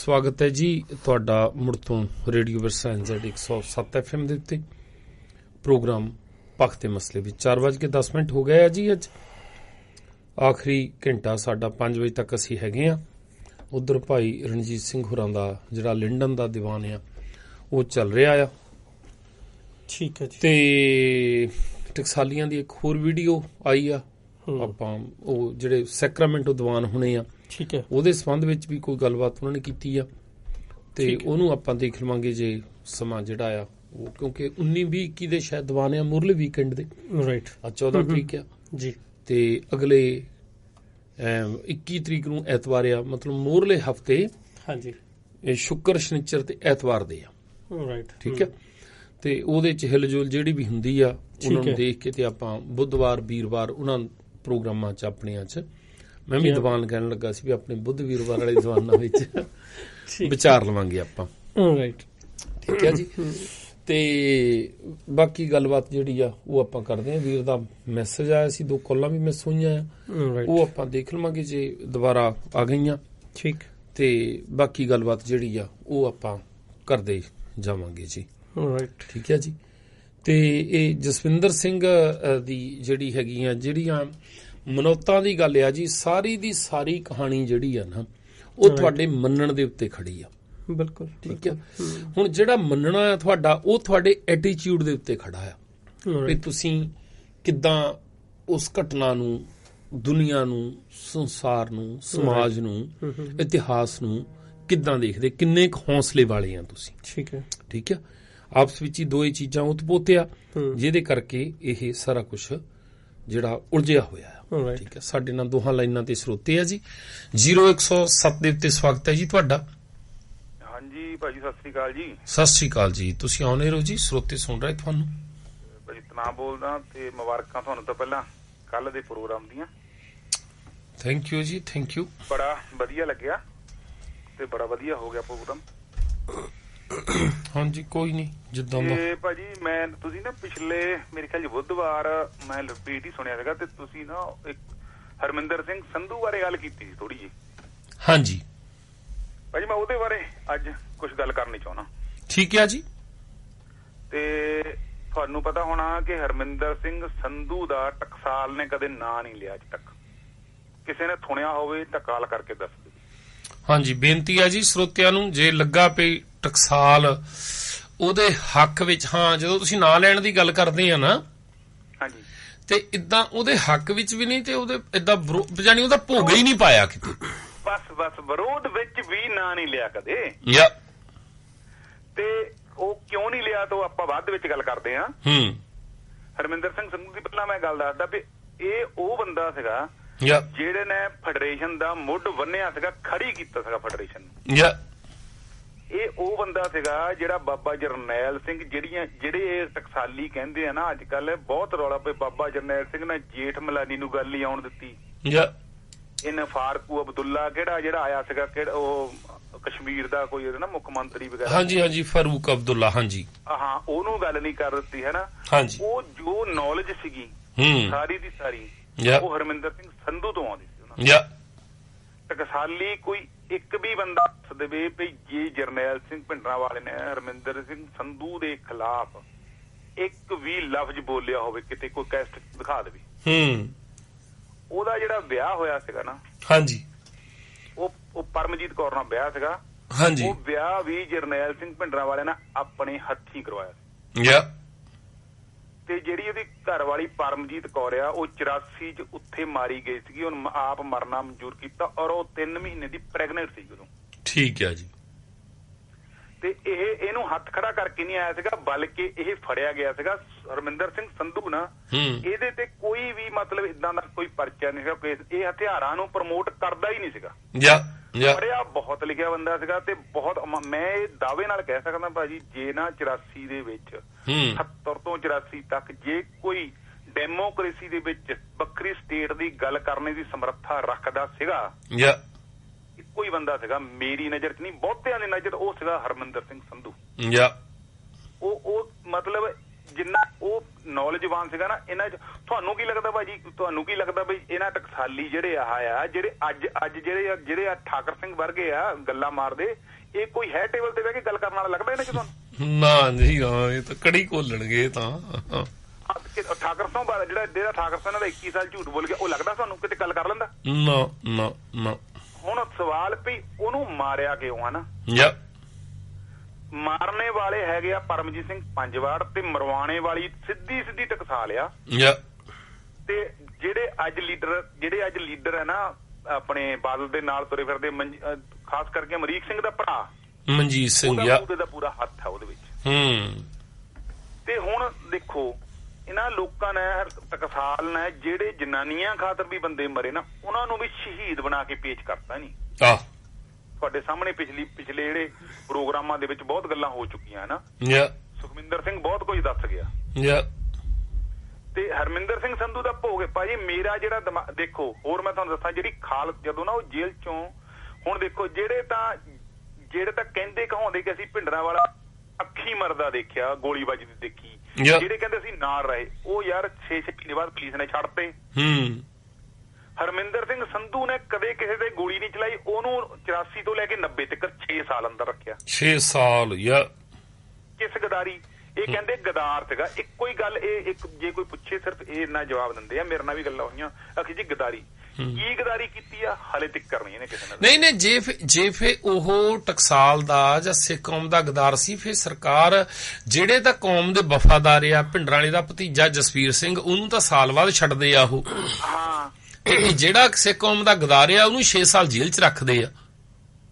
ਸਵਾਗਤ ਹੈ ਜੀ ਤੁਹਾਡਾ ਮੁੜ ਤੋਂ ਰੇਡੀਓ ਵਰਸਾ ਐਨਜ਼ੈਡ 107 ਐਫਐਮ ਦੇ ਉੱਤੇ। ਪ੍ਰੋਗਰਾਮ ਪੱਖ ਤੇ ਮਸਲੇ ਵਿੱਚ 4:10 ਮਿੰਟ ਹੋ ਗਏ ਆ ਜੀ ਅੱਜ। ਆਖਰੀ ਘੰਟਾ ਸਾਡਾ 5 ਵਜੇ ਤੱਕ ਅਸੀਂ ਹੈਗੇ ਆ। ਉਧਰ ਭਾਈ ਰਣਜੀਤ ਸਿੰਘ ਹੋਰਾਂ ਦਾ ਜਿਹੜਾ ਲਿੰਡਨ ਦਾ ਦੀਵਾਨ ਆ ਉਹ ਚੱਲ ਰਿਹਾ ਆ। ਠੀਕ ਹੈ ਜੀ। ਤੇ ਟਕਸਾਲੀਆਂ ਦੀ ਇੱਕ ਹੋਰ ਵੀਡੀਓ ਆਈ ਆ। ਆਪਾਂ ਉਹ ਜਿਹੜੇ ਸੈਕਰਾਮੈਂਟੋ ਦੀਵਾਨ ਹੋਣੇ ਆ ਠੀਕ ਹੈ। ਉਹਦੇ ਸੰਬੰਧ ਵਿੱਚ ਵੀ ਕੋਈ ਗੱਲਬਾਤ ਉਹਨਾਂ ਨੇ ਕੀਤੀ ਆ ਤੇ। ਉਹਨੂੰ ਆਪਾਂ ਦੇਖ ਲਵਾਂਗੇ ਜੇ ਸਮਾਂ ਜਿਹੜਾ ਆ ਉਹ ਕਿਉਂਕਿ 19 20 21 ਦੇ ਸ਼ਾਇਦ ਦੀਵਾਨ ਆ ਮੁਰਲੇ ਵੀਕਐਂਡ ਦੇ। ਰਾਈਟ ਅੱਜ 14 ਤਰੀਕ ਆ। ਜੀ। ਤੇ ਅਗਲੇ ਅਮ, 21 ਤਰੀਕ ਨੂੰ ਐਤਵਾਰ ਆ ਮਤਲਬ ਮੋਰਲੇ ਹਫ਼ਤੇ ਹਾਂਜੀ। ਇਹ ਸ਼ੁੱਕਰ ਸ਼ਨੀਚਰ ਤੇ ਐਤਵਾਰ ਦੇ ਆ। ਰਾਈਟ ਠੀਕ ਹੈ। ਤੇ ਉਹਦੇ ਚ ਹਿਲਜੁਲ ਜਿਹੜੀ ਵੀ ਹੁੰਦੀ ਆ ਉਹਨਾਂ ਨੂੰ। ਦੇਖ ਕੇ ਤੇ ਆਪਾਂ ਬੁੱਧਵਾਰ ਵੀਰਵਾਰ ਉਹਨਾਂ ਪ੍ਰੋਗਰਾਮਾਂ ਚ ਆਪਣੀਆਂ ਚ ਮੈਂ ਵੀ। ਦੀਵਾਨ ਕਹਿਣ ਲੱਗਾ ਸੀ ਵੀ ਆਪਣੇ ਬੁੱਧ ਵੀਰਵਾਰ ਵਾਲੇ ਦੀਵਾਨਾਂ ਵਿੱਚ ਵਿਚਾਰ ਲਵਾਂਗੇ ਆਪਾਂ। ਰਾਈਟ ਠੀਕ ਹੈ ਜੀ। ਤੇ ਬਾਕੀ ਗੱਲਬਾਤ ਜਿਹੜੀ ਆ ਉਹ ਆਪਾਂ ਕਰਦੇ ਆਂ ਵੀਰ ਦਾ ਮੈਸੇਜ ਆਇਆ ਸੀ ਦੋ ਕਾਲਾਂ ਵੀ ਮਿਸ ਹੋਈਆਂ ਆ। ਉਹ ਆਪਾਂ ਦੇਖ ਲਵਾਂਗੇ ਜੇ ਦੁਬਾਰਾ ਆ ਗਈਆਂ। ਠੀਕ। ਤੇ ਬਾਕੀ ਗੱਲਬਾਤ ਜਿਹੜੀ ਆ ਉਹ ਆਪਾਂ ਕਰਦੇ ਜਾਵਾਂਗੇ ਜੀ। ਰਾਈਟ ਠੀਕ ਹੈ ਜੀ। ਤੇ ਇਹ ਜਸਵਿੰਦਰ ਸਿੰਘ ਦੀ ਜਿਹੜੀ ਹੈਗੀ ਆ ਜਿਹੜੀਆਂ ਮਨੋਤਾਂ ਦੀ ਗੱਲ ਆ ਜੀ ਸਾਰੀ ਦੀ ਸਾਰੀ ਕਹਾਣੀ ਜਿਹੜੀ ਆ ਨਾ ਉਹ. ਤੁਹਾਡੇ ਮੰਨਣ ਦੇ ਉੱਤੇ ਖੜੀ ਆ। ਬਿਲਕੁਲ ਠੀਕ ਹੈ? ਹੁਣ ਜਿਹੜਾ ਮੰਨਣਾ ਆ ਤੁਹਾਡਾ ਉਹ ਤੁਹਾਡੇ ਐਟੀਟਿਊਡ ਦੇ ਉੱਤੇ ਖੜਾ ਆ। ਵੀ ਤੁਸੀਂ ਕਿੱਦਾਂ ਉਸ ਘਟਨਾ ਨੂੰ ਦੁਨੀਆ ਨੂੰ ਸੰਸਾਰ ਨੂੰ ਸਮਾਜ ਨੂੰ ਇਤਿਹਾਸ ਨੂੰ ਕਿੱਦਾਂ ਦੇਖਦੇ? ਕਿੰਨੇ ਕੁ ਹੌਸਲੇ ਵਾਲੇ ਆ ਤੁਸੀਂ? ਠੀਕ ਹੈ। ਠੀਕ ਹੈ? ਆਪਸ ਵਿੱਚ ਹੀ ਦੋ ਹੀ ਚੀਜ਼ਾਂ ਉਤਪੋਤਿਆ ਹੂੰ। ਜਿਹਦੇ ਕਰਕੇ ਇਹ ਸਾਰਾ ਕੁਝ ਜਿਹੜਾ ਉਲਝਿਆ ਹੋਇਆ ਹੈ ਠੀਕ ਹੈ ਸਾਡੇ ਨਾਲ ਦੋਹਾਂ ਲਾਈਨਾਂ ਤੇ ਸਰੋਤੇ ਆ ਜੀ। 0107 ਦੇ ਉੱਤੇ ਸਵਾਗਤ ਹੈ ਜੀ ਤੁਹਾਡਾ। ਹਾਂਜੀ ਭਾਜੀ ਸਤਿ ਸ੍ਰੀ ਅਕਾਲ ਜੀ। ਸਤਿ ਸ਼੍ਰੀ ਅਕਾਲ ਜੀ। ਤੁਸੀਂ ਆਉਨੇ ਰਹੋ ਜੀ ਸਰੋਤੇ ਸੁਣ ਰਹੇ ਤੁਹਾਨੂੰ। ਭਾਜੀ ਤਨਾ ਬੋਲਦਾ ਤੇ ਮੁਬਾਰਕਾਂ ਤੁਹਾਨੂੰ ਤਾਂ ਪਹਿਲਾਂ ਕੱਲ ਦੇ ਪ੍ਰੋਗਰਾਮ ਦੀਆਂ। ਥੈਂਕ ਯੂ ਜੀ ਥੈਂਕ ਯੂ ਬੜਾ ਵਧੀਆ ਲੱਗਿਆ ਤੇ ਬੜਾ ਵਧੀਆ ਹੋ ਗਿਆ ਪ੍ਰੋਗਰਾਮ। ਹਾਂਜੀ ਕੋਈ ਨਹੀਂ ਜਿੱਦਾਂ ਦਾ। ਤੇ ਭਾਜੀ ਮੈਂ ਤੁਸੀਂ ਨਾ ਪਿਛਲੇ ਮੇਰੇ ਖਿਆਲ ਬੁੱਧਵਾਰ ਮੈਂ ਰਿਪੀਟ ਹੀ ਸੁਣਿਆ ਸੀਗਾ ਤੇ ਤੁਸੀਂ ਨਾ ਇੱਕ ਹਰਮਿੰਦਰ ਸਿੰਘ ਸੰਧੂ ਬਾਰੇ ਗੱਲ ਕੀਤੀ ਸੀ ਥੋੜੀ ਜੀ ਹਾਂਜੀ। ਭਾਜੀ ਮੈਂ ਉਹਦੇ ਬਾਰੇ ਅੱਜ ਕੁਝ ਗੱਲ ਕਰਨੀ ਚਾਹੁੰਦਾ। ਠੀਕ ਹੈ ਜੀ। ਤੇ ਤੁਹਾਨੂੰ ਪਤਾ ਹੋਣਾ ਕਿ ਹਰਮਿੰਦਰ ਸਿੰਘ ਸੰਧੂ ਦਾ ਟਕਸਾਲ ਨੇ ਕਦੇ ਨਾਂ ਨਹੀਂ ਲਿਆ ਅੱਜ ਤੱਕ। ਕਿਸੇ ਨੇ ਸੁਣਿਆ ਹੋਵੇ ਤਾਂ ਕਾਲ ਕਰਕੇ ਦੱਸ ਦਿਓ। ਹਾਂਜੀ ਬੇਨਤੀ ਹੈ ਜੀ ਸਰੋਤਿਆਂ ਨੂੰ ਜੇ ਲੱਗਾ ਪਈ ਟਕਸਾਲ ਉਹਦੇ ਹੱਕ ਵਿੱਚ ਹਾਂ ਜਦੋਂ ਤੁਸੀਂ ਨਾਂ ਲੈਣ ਦੀ ਗੱਲ ਕਰਦੇ ਆ ਨਾ ਹਾਂਜੀ। ਤੇ ਇਦਾਂ ਉਹਦੇ ਹੱਕ ਵਿੱਚ ਵੀ ਨਹੀਂ ਤੇ ਉਹਦੇ ਇਦਾਂ ਜਾਨੀ ਉਹਦਾ ਭੋਗ ਹੀ ਨਹੀਂ ਪਾਇਆ ਕਿਤੇ। ਬਸ ਬਸ ਵਿਰੋਧ ਵਿੱਚ ਵੀ ਨਾਂ ਨਹੀਂ ਲਿਆ ਕਦੇ। ਯਾ। ਤੇ ਉਹ ਕਿਉਂ ਨਹੀਂ ਲਿਆ ਤਾਂ ਆਪਾਂ ਬਾਅਦ ਵਿੱਚ ਗੱਲ ਕਰਦੇ ਹਾਂ। ਹੂੰ। ਹਰਮਿੰਦਰ ਸਿੰਘ ਸੰਧੂ ਦੀ ਪਹਿਲਾਂ ਮੈਂ ਗੱਲ ਦੱਸਦਾ ਵੀ ਇਹ ਉਹ ਬੰਦਾ ਸੀਗਾ ਯਾ। ਜਿਹੜੇ ਨੇ ਫੈਡਰੇਸ਼ਨ ਦਾ ਮੁੱਢ ਬੰਨਿਆ ਸੀਗਾ ਖੜੀ ਕੀਤਾ ਸੀਗਾ ਫੈਡਰੇਸ਼ਨ ਨੂੰ। ਯਾ। ਇਹ ਉਹ ਬੰਦਾ ਸੀਗਾ ਜਿਹੜਾ ਬਾਬਾ ਜਰਨੈਲ ਸਿੰਘ ਜਿਹੜੀਆਂ ਜਿਹੜੇ ਟਕਸਾਲੀ ਕਹਿੰਦੇ ਆ ਨਾ ਅੱਜ ਕੱਲ ਬਹੁਤ ਰੌਲਾ ਪਏ ਬਾਬਾ ਜਰਨੈਲ ਸਿੰਘ ਨੇ ਜੇਠ ਮਲਾਨੀ ਨੂੰ ਗੱਲ ਨਹੀਂ ਆਉਣ ਦਿੱਤੀ। ਇਹਨੇ ਫਾਰਕੂ ਅਬਦੁੱਲਾ ਕਿਹੜਾ ਜਿਹੜਾ ਆਇਆ ਸੀਗਾ ਕਿਹੜਾ ਉਹ ਕਸ਼ਮੀਰ ਦਾ ਕੋਈ ਨਾ ਮੁੱਖ ਮੰਤਰੀ ਵਗੈਰਾ। ਹਾਂਜੀ ਹਾਂਜੀ ਫਾਰੂਕ ਅਬਦੁੱਲਾ ਹਾਂਜੀ। ਹਾਂ ਉਹਨੂੰ ਗੱਲ ਨਹੀਂ ਕਰ ਦਿੱਤੀ ਹੈ ਨਾ? ਉਹ ਜੋ ਨੌਲੇਜ ਸੀਗੀ ਹੂੰ। ਸਾਰੀ ਦੀ ਸਾਰੀ ਉਹ ਹਰਮਿੰਦਰ ਸਿੰਘ ਸੰਧੂ ਤੋਂ ਆਉਂਦੀ ਸੀ ਉਹਨਾਂ ਟਕਸਾਲੀ ਕੋਈ ਇੱਕ ਵੀ ਬੰਦਾ ਦੱਸ ਦੇਵੇ ਵੀ ਜੇ ਜਰਨੈਲ ਸਿੰਘ ਭਿੰਡਰਾਂ ਵਾਲੇ ਨੇ ਹਰਮਿੰਦਰ ਸਿੰਘ ਸੰਧੂ ਦੇ ਖਿਲਾਫ ਇੱਕ ਵੀ ਲਫ਼ਜ਼ ਬੋਲਿਆ ਹੋਵੇ ਕਿਤੇ ਕੋਈ ਕੈਸਟ ਦਿਖਾ ਦੇਵੇ। ਹੂੰ। ਉਹਦਾ ਜਿਹੜਾ ਵਿਆਹ ਹੋਇਆ ਸੀਗਾ ਨਾ ਹਾਂਜੀ। ਉਹ ਉਹ ਪਰਮਜੀਤ ਕੌਰ ਨਾਲ ਵਿਆਹ ਸੀਗਾ। ਹਾਂਜੀ। ਉਹ ਵਿਆਹ ਵੀ ਜਰਨੈਲ ਸਿੰਘ ਭਿੰਡਰਾਂ ਵਾਲੇ ਨਾਲ ਆਪਣੇ ਹੱਥੀਂ ਕਰਵਾਇਆ ਸੀ। ਯਾ। ਤੇ ਜਿਹੜੀ ਉਹਦੀ ਘਰ ਵਾਲੀ ਪਰਮਜੀਤ ਕੌਰ ਆ, ਉਹ 84 ਚ ਉੱਥੇ ਮਾਰੀ ਗਈ ਸੀਗੀ, ਉਹਨੂੰ ਆਪ ਮਰਨਾ ਮਨਜ਼ੂਰ ਕੀਤਾ ਔਰ ਉਹ 3 ਮਹੀਨੇ ਦੀ ਪ੍ਰੈਗਨੈਂਟ ਸੀ ਉਦੋਂ ਠੀਕ ਹੈ ਜੀ। ਤੇ ਇਹ ਇਹਨੂੰ ਹੱਥ ਖੜਾ ਕਰਕੇ ਨਹੀਂ ਆਇਆ ਸੀਗਾ ਬਲਕਿ ਇਹ ਫੜਿਆ ਗਿਆ ਸੀਗਾ ਹਰਮਿੰਦਰ ਸਿੰਘ ਸੰਧੂ ਨਾ ਇਹਦੇ ਤੇ ਕੋਈ ਵੀ ਮਤਲਬ ਇਦਾਂ ਦਾ ਕੋਈ ਪਰਚਾ ਨਹੀਂ ਸੀਗਾ ਇਹ ਹਥਿਆਰਾਂ ਨੂੰ ਪ੍ਰਮੋਟ ਕਰਦਾ ਹੀ ਨਹੀਂ ਸੀਗਾ। ਯਾ ਯਾ। ਪੜਿਆ ਬਹੁਤ ਲਿਖਿਆ ਬੰਦਾ ਸੀਗਾ ਤੇ ਬਹੁਤ ਮ- ਇਹ ਦਾਅਵੇ ਨਾਲ ਕਹਿ ਸਕਦਾ ਭਾਜੀ ਜੇ ਨਾ 84 ਦੇ ਵਿੱਚ ਹੂੰ। 70 ਤੋਂ 84 ਤੱਕ ਜੇ ਕੋਈ ਡੈਮੋਕ੍ਰੇਸੀ ਦੇ ਵਿੱਚ ਵੱਖਰੀ ਸਟੇਟ ਦੀ ਗੱਲ ਕਰਨੇ ਦੀ ਸਮਰੱਥਾ ਰੱਖਦਾ ਸੀਗਾ ਯਾ। ਇੱਕੋ ਹੀ ਬੰਦਾ ਸੀਗਾ ਮੇਰੀ ਨਜ਼ਰ 'ਚ ਨਹੀਂ ਬਹੁਤਿਆਂ ਦੀ ਨਜ਼ਰ ਉਹ ਸੀਗਾ ਹਰਮਿੰਦਰ ਸਿੰਘ ਸੰਧੂ। ਯਾ। ਉਹ ਉਹ ਮਤਲਬ ਜਿੰਨਾ ਉਹ ਨੌਲੇਜਵਾਨ ਸੀਗਾ ਨਾ ਇਹਨਾਂ 'ਚ ਤੁਹਾਨੂੰ ਕੀ ਲੱਗਦਾ ਭਾਜੀ? ਤੁਹਾਨੂੰ ਕੀ ਲੱਗਦਾ ਬਈ ਇਹਨਾਂ ਟਕਸਾਲੀ ਜਿਹੜੇ ਆਹ ਆ ਜਿਹੜੇ ਅੱਜ ਅੱਜ ਜਿਹੜੇ ਆ- ਜਿਹੜੇ ਆ ਠਾਕਰ ਸਿੰਘ ਵਰਗੇ ਆ ਗੱਲਾਂ ਮਾਰਦੇ ਇਹ ਕੋਈ ਹੈ ਟੇਬਲ ਤੇ ਬਹਿ ਕੇ ਗੱਲ ਕਰਨ ਵਾਲਾ ਲੱਗਦਾ ਇਹਨਾਂ 'ਚ ਤੁਹਾਨੂੰ? ਨਾ ਜੀ ਹਾਂ ਇਹ ਤਾਂ ਕੜੀ ਘੋਲਣਗੇ ਇਹ ਤਾਂ। ਠਾਕਰ ਸਿੰਘ ਬਾਰੇ ਜਿਹੜਾ ਜਿਹੜਾ ਠਾਕਰ ਸਿੰਘ ਦਾ 21 ਸਾਲ ਝੂਠ ਬੋਲ ਗਿਆ ਉਹ ਲੱਗਦਾ ਤੁਹਾਨੂੰ ਕਿਤੇ ਗੱਲ ਕਰ ਲੈਂਦਾ? ਨਾ ਨਾ ਨਾ। ਹੁਣ ਸਵਾਲ ਵੀ ਉਹਨੂੰ ਮਾਰਿਆ ਕਿਉਂ ਆ ਨਾ ਯਾ ਮਾਰਨੇ ਵਾਲੇ ਹੈਗੇ ਆ ਪਰਮਜੀਤ ਸਿੰਘ ਪੰਜਵਾੜ ਤੇ ਮਰਵਾਣੇ ਵਾਲੀ ਸਿੱਧੀ ਸਿੱਧੀ ਟਕਸਾਲ ਆ ਯਾ ਤੇ ਜਿਹੜੇ ਅੱਜ ਲੀਡਰ ਜਿਹੜੇ ਅੱਜ ਲੀਡਰ ਹੈ ਨਾ ਆਪਣੇ ਬਾਦਲ ਦੇ ਨਾਲ ਤੁਰੇ ਫਿਰਦੇ ਖਾਸ ਕਰਕੇ ਅਮਰੀਕ ਸਿੰਘ ਦਾ ਭਰਾ। ਮਨਜੀਤ ਸਿੰਘ ਯਾ ਉਹਦੇ ਦਾ ਪੂਰਾ ਹੱਥ ਹੈ ਉਹਦੇ ਵਿੱਚ। ਹੂੰ। ਤੇ ਹੁਣ ਦੇਖੋ ਇਹਨਾਂ ਲੋਕਾਂ ਨੇ ਟਕਸਾਲ ਨੇ ਜਿਹੜੇ ਜਨਾਨੀਆਂ ਖਾਤਰ ਵੀ ਬੰਦੇ ਮਰੇ ਨਾ ਉਹਨਾਂ ਨੂੰ ਵੀ ਸ਼ਹੀਦ ਬਣਾ ਕੇ ਪੇਸ਼ ਕਰਤਾ ਨਹੀਂ ਆ ਤੁਹਾਡੇ ਸਾਹਮਣੇ ਪਿਛਲੀ ਪਿਛਲੇ ਜਿਹੜੇ ਪ੍ਰੋਗਰਾਮਾਂ ਦੇ ਵਿੱਚ ਬਹੁਤ ਗੱਲਾਂ ਹੋ ਚੁੱਕੀਆਂ ਨਾ। ਯਾ। ਸੁਖਮਿੰਦਰ ਸਿੰਘ ਬਹੁਤ ਕੁਝ ਦੱਸ ਗਿਆ। ਯਾ। ਤੇ ਹਰਮਿੰਦਰ ਸਿੰਘ ਸੰਧੂ ਦਾ ਭੋਗ ਹੈ। ਭਾਜੀ ਮੇਰਾ ਜਿਹੜਾ ਦੇਖੋ ਹੋਰ ਮੈਂ ਤੁਹਾਨੂੰ ਦੱਸਾਂ ਜਿਹੜੀ ਖਾਲ ਜਦੋਂ ਨਾ ਉਹ ਜੇਲ੍ਹ ਚੋਂ ਹੁਣ ਦੇਖੋ ਜਿਹੜੇ ਤਾਂ ਜਿਹੜੇ ਤਾਂ ਕਹਿੰਦੇ ਕਹਾਉਂਦੇ ਕਿ ਅਸੀਂ ਭਿੰਡਰਾਂ ਵਾਲਾ ਅੱਖੀ ਮਰਦਾ ਦੇਖਿਆ ਗੋਲੀ ਵੱਜਦੀ ਦੇਖੀ. ਜਿਹੜੇ ਕਹਿੰਦੇ ਅਸੀਂ ਨਾਲ ਰਹੇ ਉਹ ਯਾਰ 6-6 ਮਹੀਨੇ ਬਾਅਦ ਪੁਲਿਸ ਨੇ ਛੱਡਤੇ। ਹੂੰ। ਹਰਮਿੰਦਰ ਸਿੰਘ ਸੰਧੂ ਨੇ ਕਦੇ ਕਿਸੇ ਤੇ ਗੋਲੀ ਨਹੀਂ ਚਲਾਈ ਉਹਨੂੰ 84 ਤੋਂ ਲੈ ਕੇ 90 ਤੱਕ 6 ਸਾਲ ਅੰਦਰ ਰੱਖਿਆ। 6 ਸਾਲ ਯਾ। ਕਿਸ ਗਦਾਰੀ? ਇਹ ਕਹਿੰਦੇ ਗਦਾਰ ਸੀਗਾ। ਇੱਕੋ ਹੀ ਗੱਲ ਇਹ ਇੱਕ ਜੇ ਕੋਈ ਪੁੱਛੇ ਸਿਰਫ ਇਹ ਇੰਨਾ ਜਵਾਬ ਦਿੰਦੇ ਆ ਮੇਰੇ ਨਾਲ ਵੀ ਗੱਲਾਂ ਹੋਈਆਂ। ਆਖੀ ਜੀ ਗਦਾਰੀ। ਕੀ ਗਦਾਰੀ ਕੀਤੀ ਆ? ਹਲੇ ਤੱਕ ਕਰਨੀ ਇਹਨੇ ਕਿਸੇ ਨਾਲ ਨਹੀਂ ਨਹੀਂ ਜੇ ਜੇ ਫੇ ਉਹ ਟਕਸਾਲ ਦਾ ਜਾਂ ਸਿੱਖ ਕੌਮ ਦਾ ਗਦਾਰ ਸੀ ਫੇ ਸਰਕਾਰ ਜਿਹੜੇ ਤਾਂ ਕੌਮ ਦੇ ਵਫਾਦਾਰ ਆ ਭਿੰਡਰਾਂ ਵਾਲੇ ਦਾ ਭਤੀਜਾ ਜਸਵੀਰ ਸਿੰਘ ਉਹਨੂੰ ਤਾਂ ਸਾਲ ਬਾਅਦ ਛੱਡਦੇ ਆ ਉਹ। ਹਾਂ। ਤੇ ਜਿਹੜਾ ਸਿੱਖ ਕੌਮ ਦਾ ਗਦਾਰ ਆ ਉਹਨੂੰ 6 ਸਾਲ ਜੇਲ੍ਹ 'ਚ ਰੱਖਦੇ ਆ।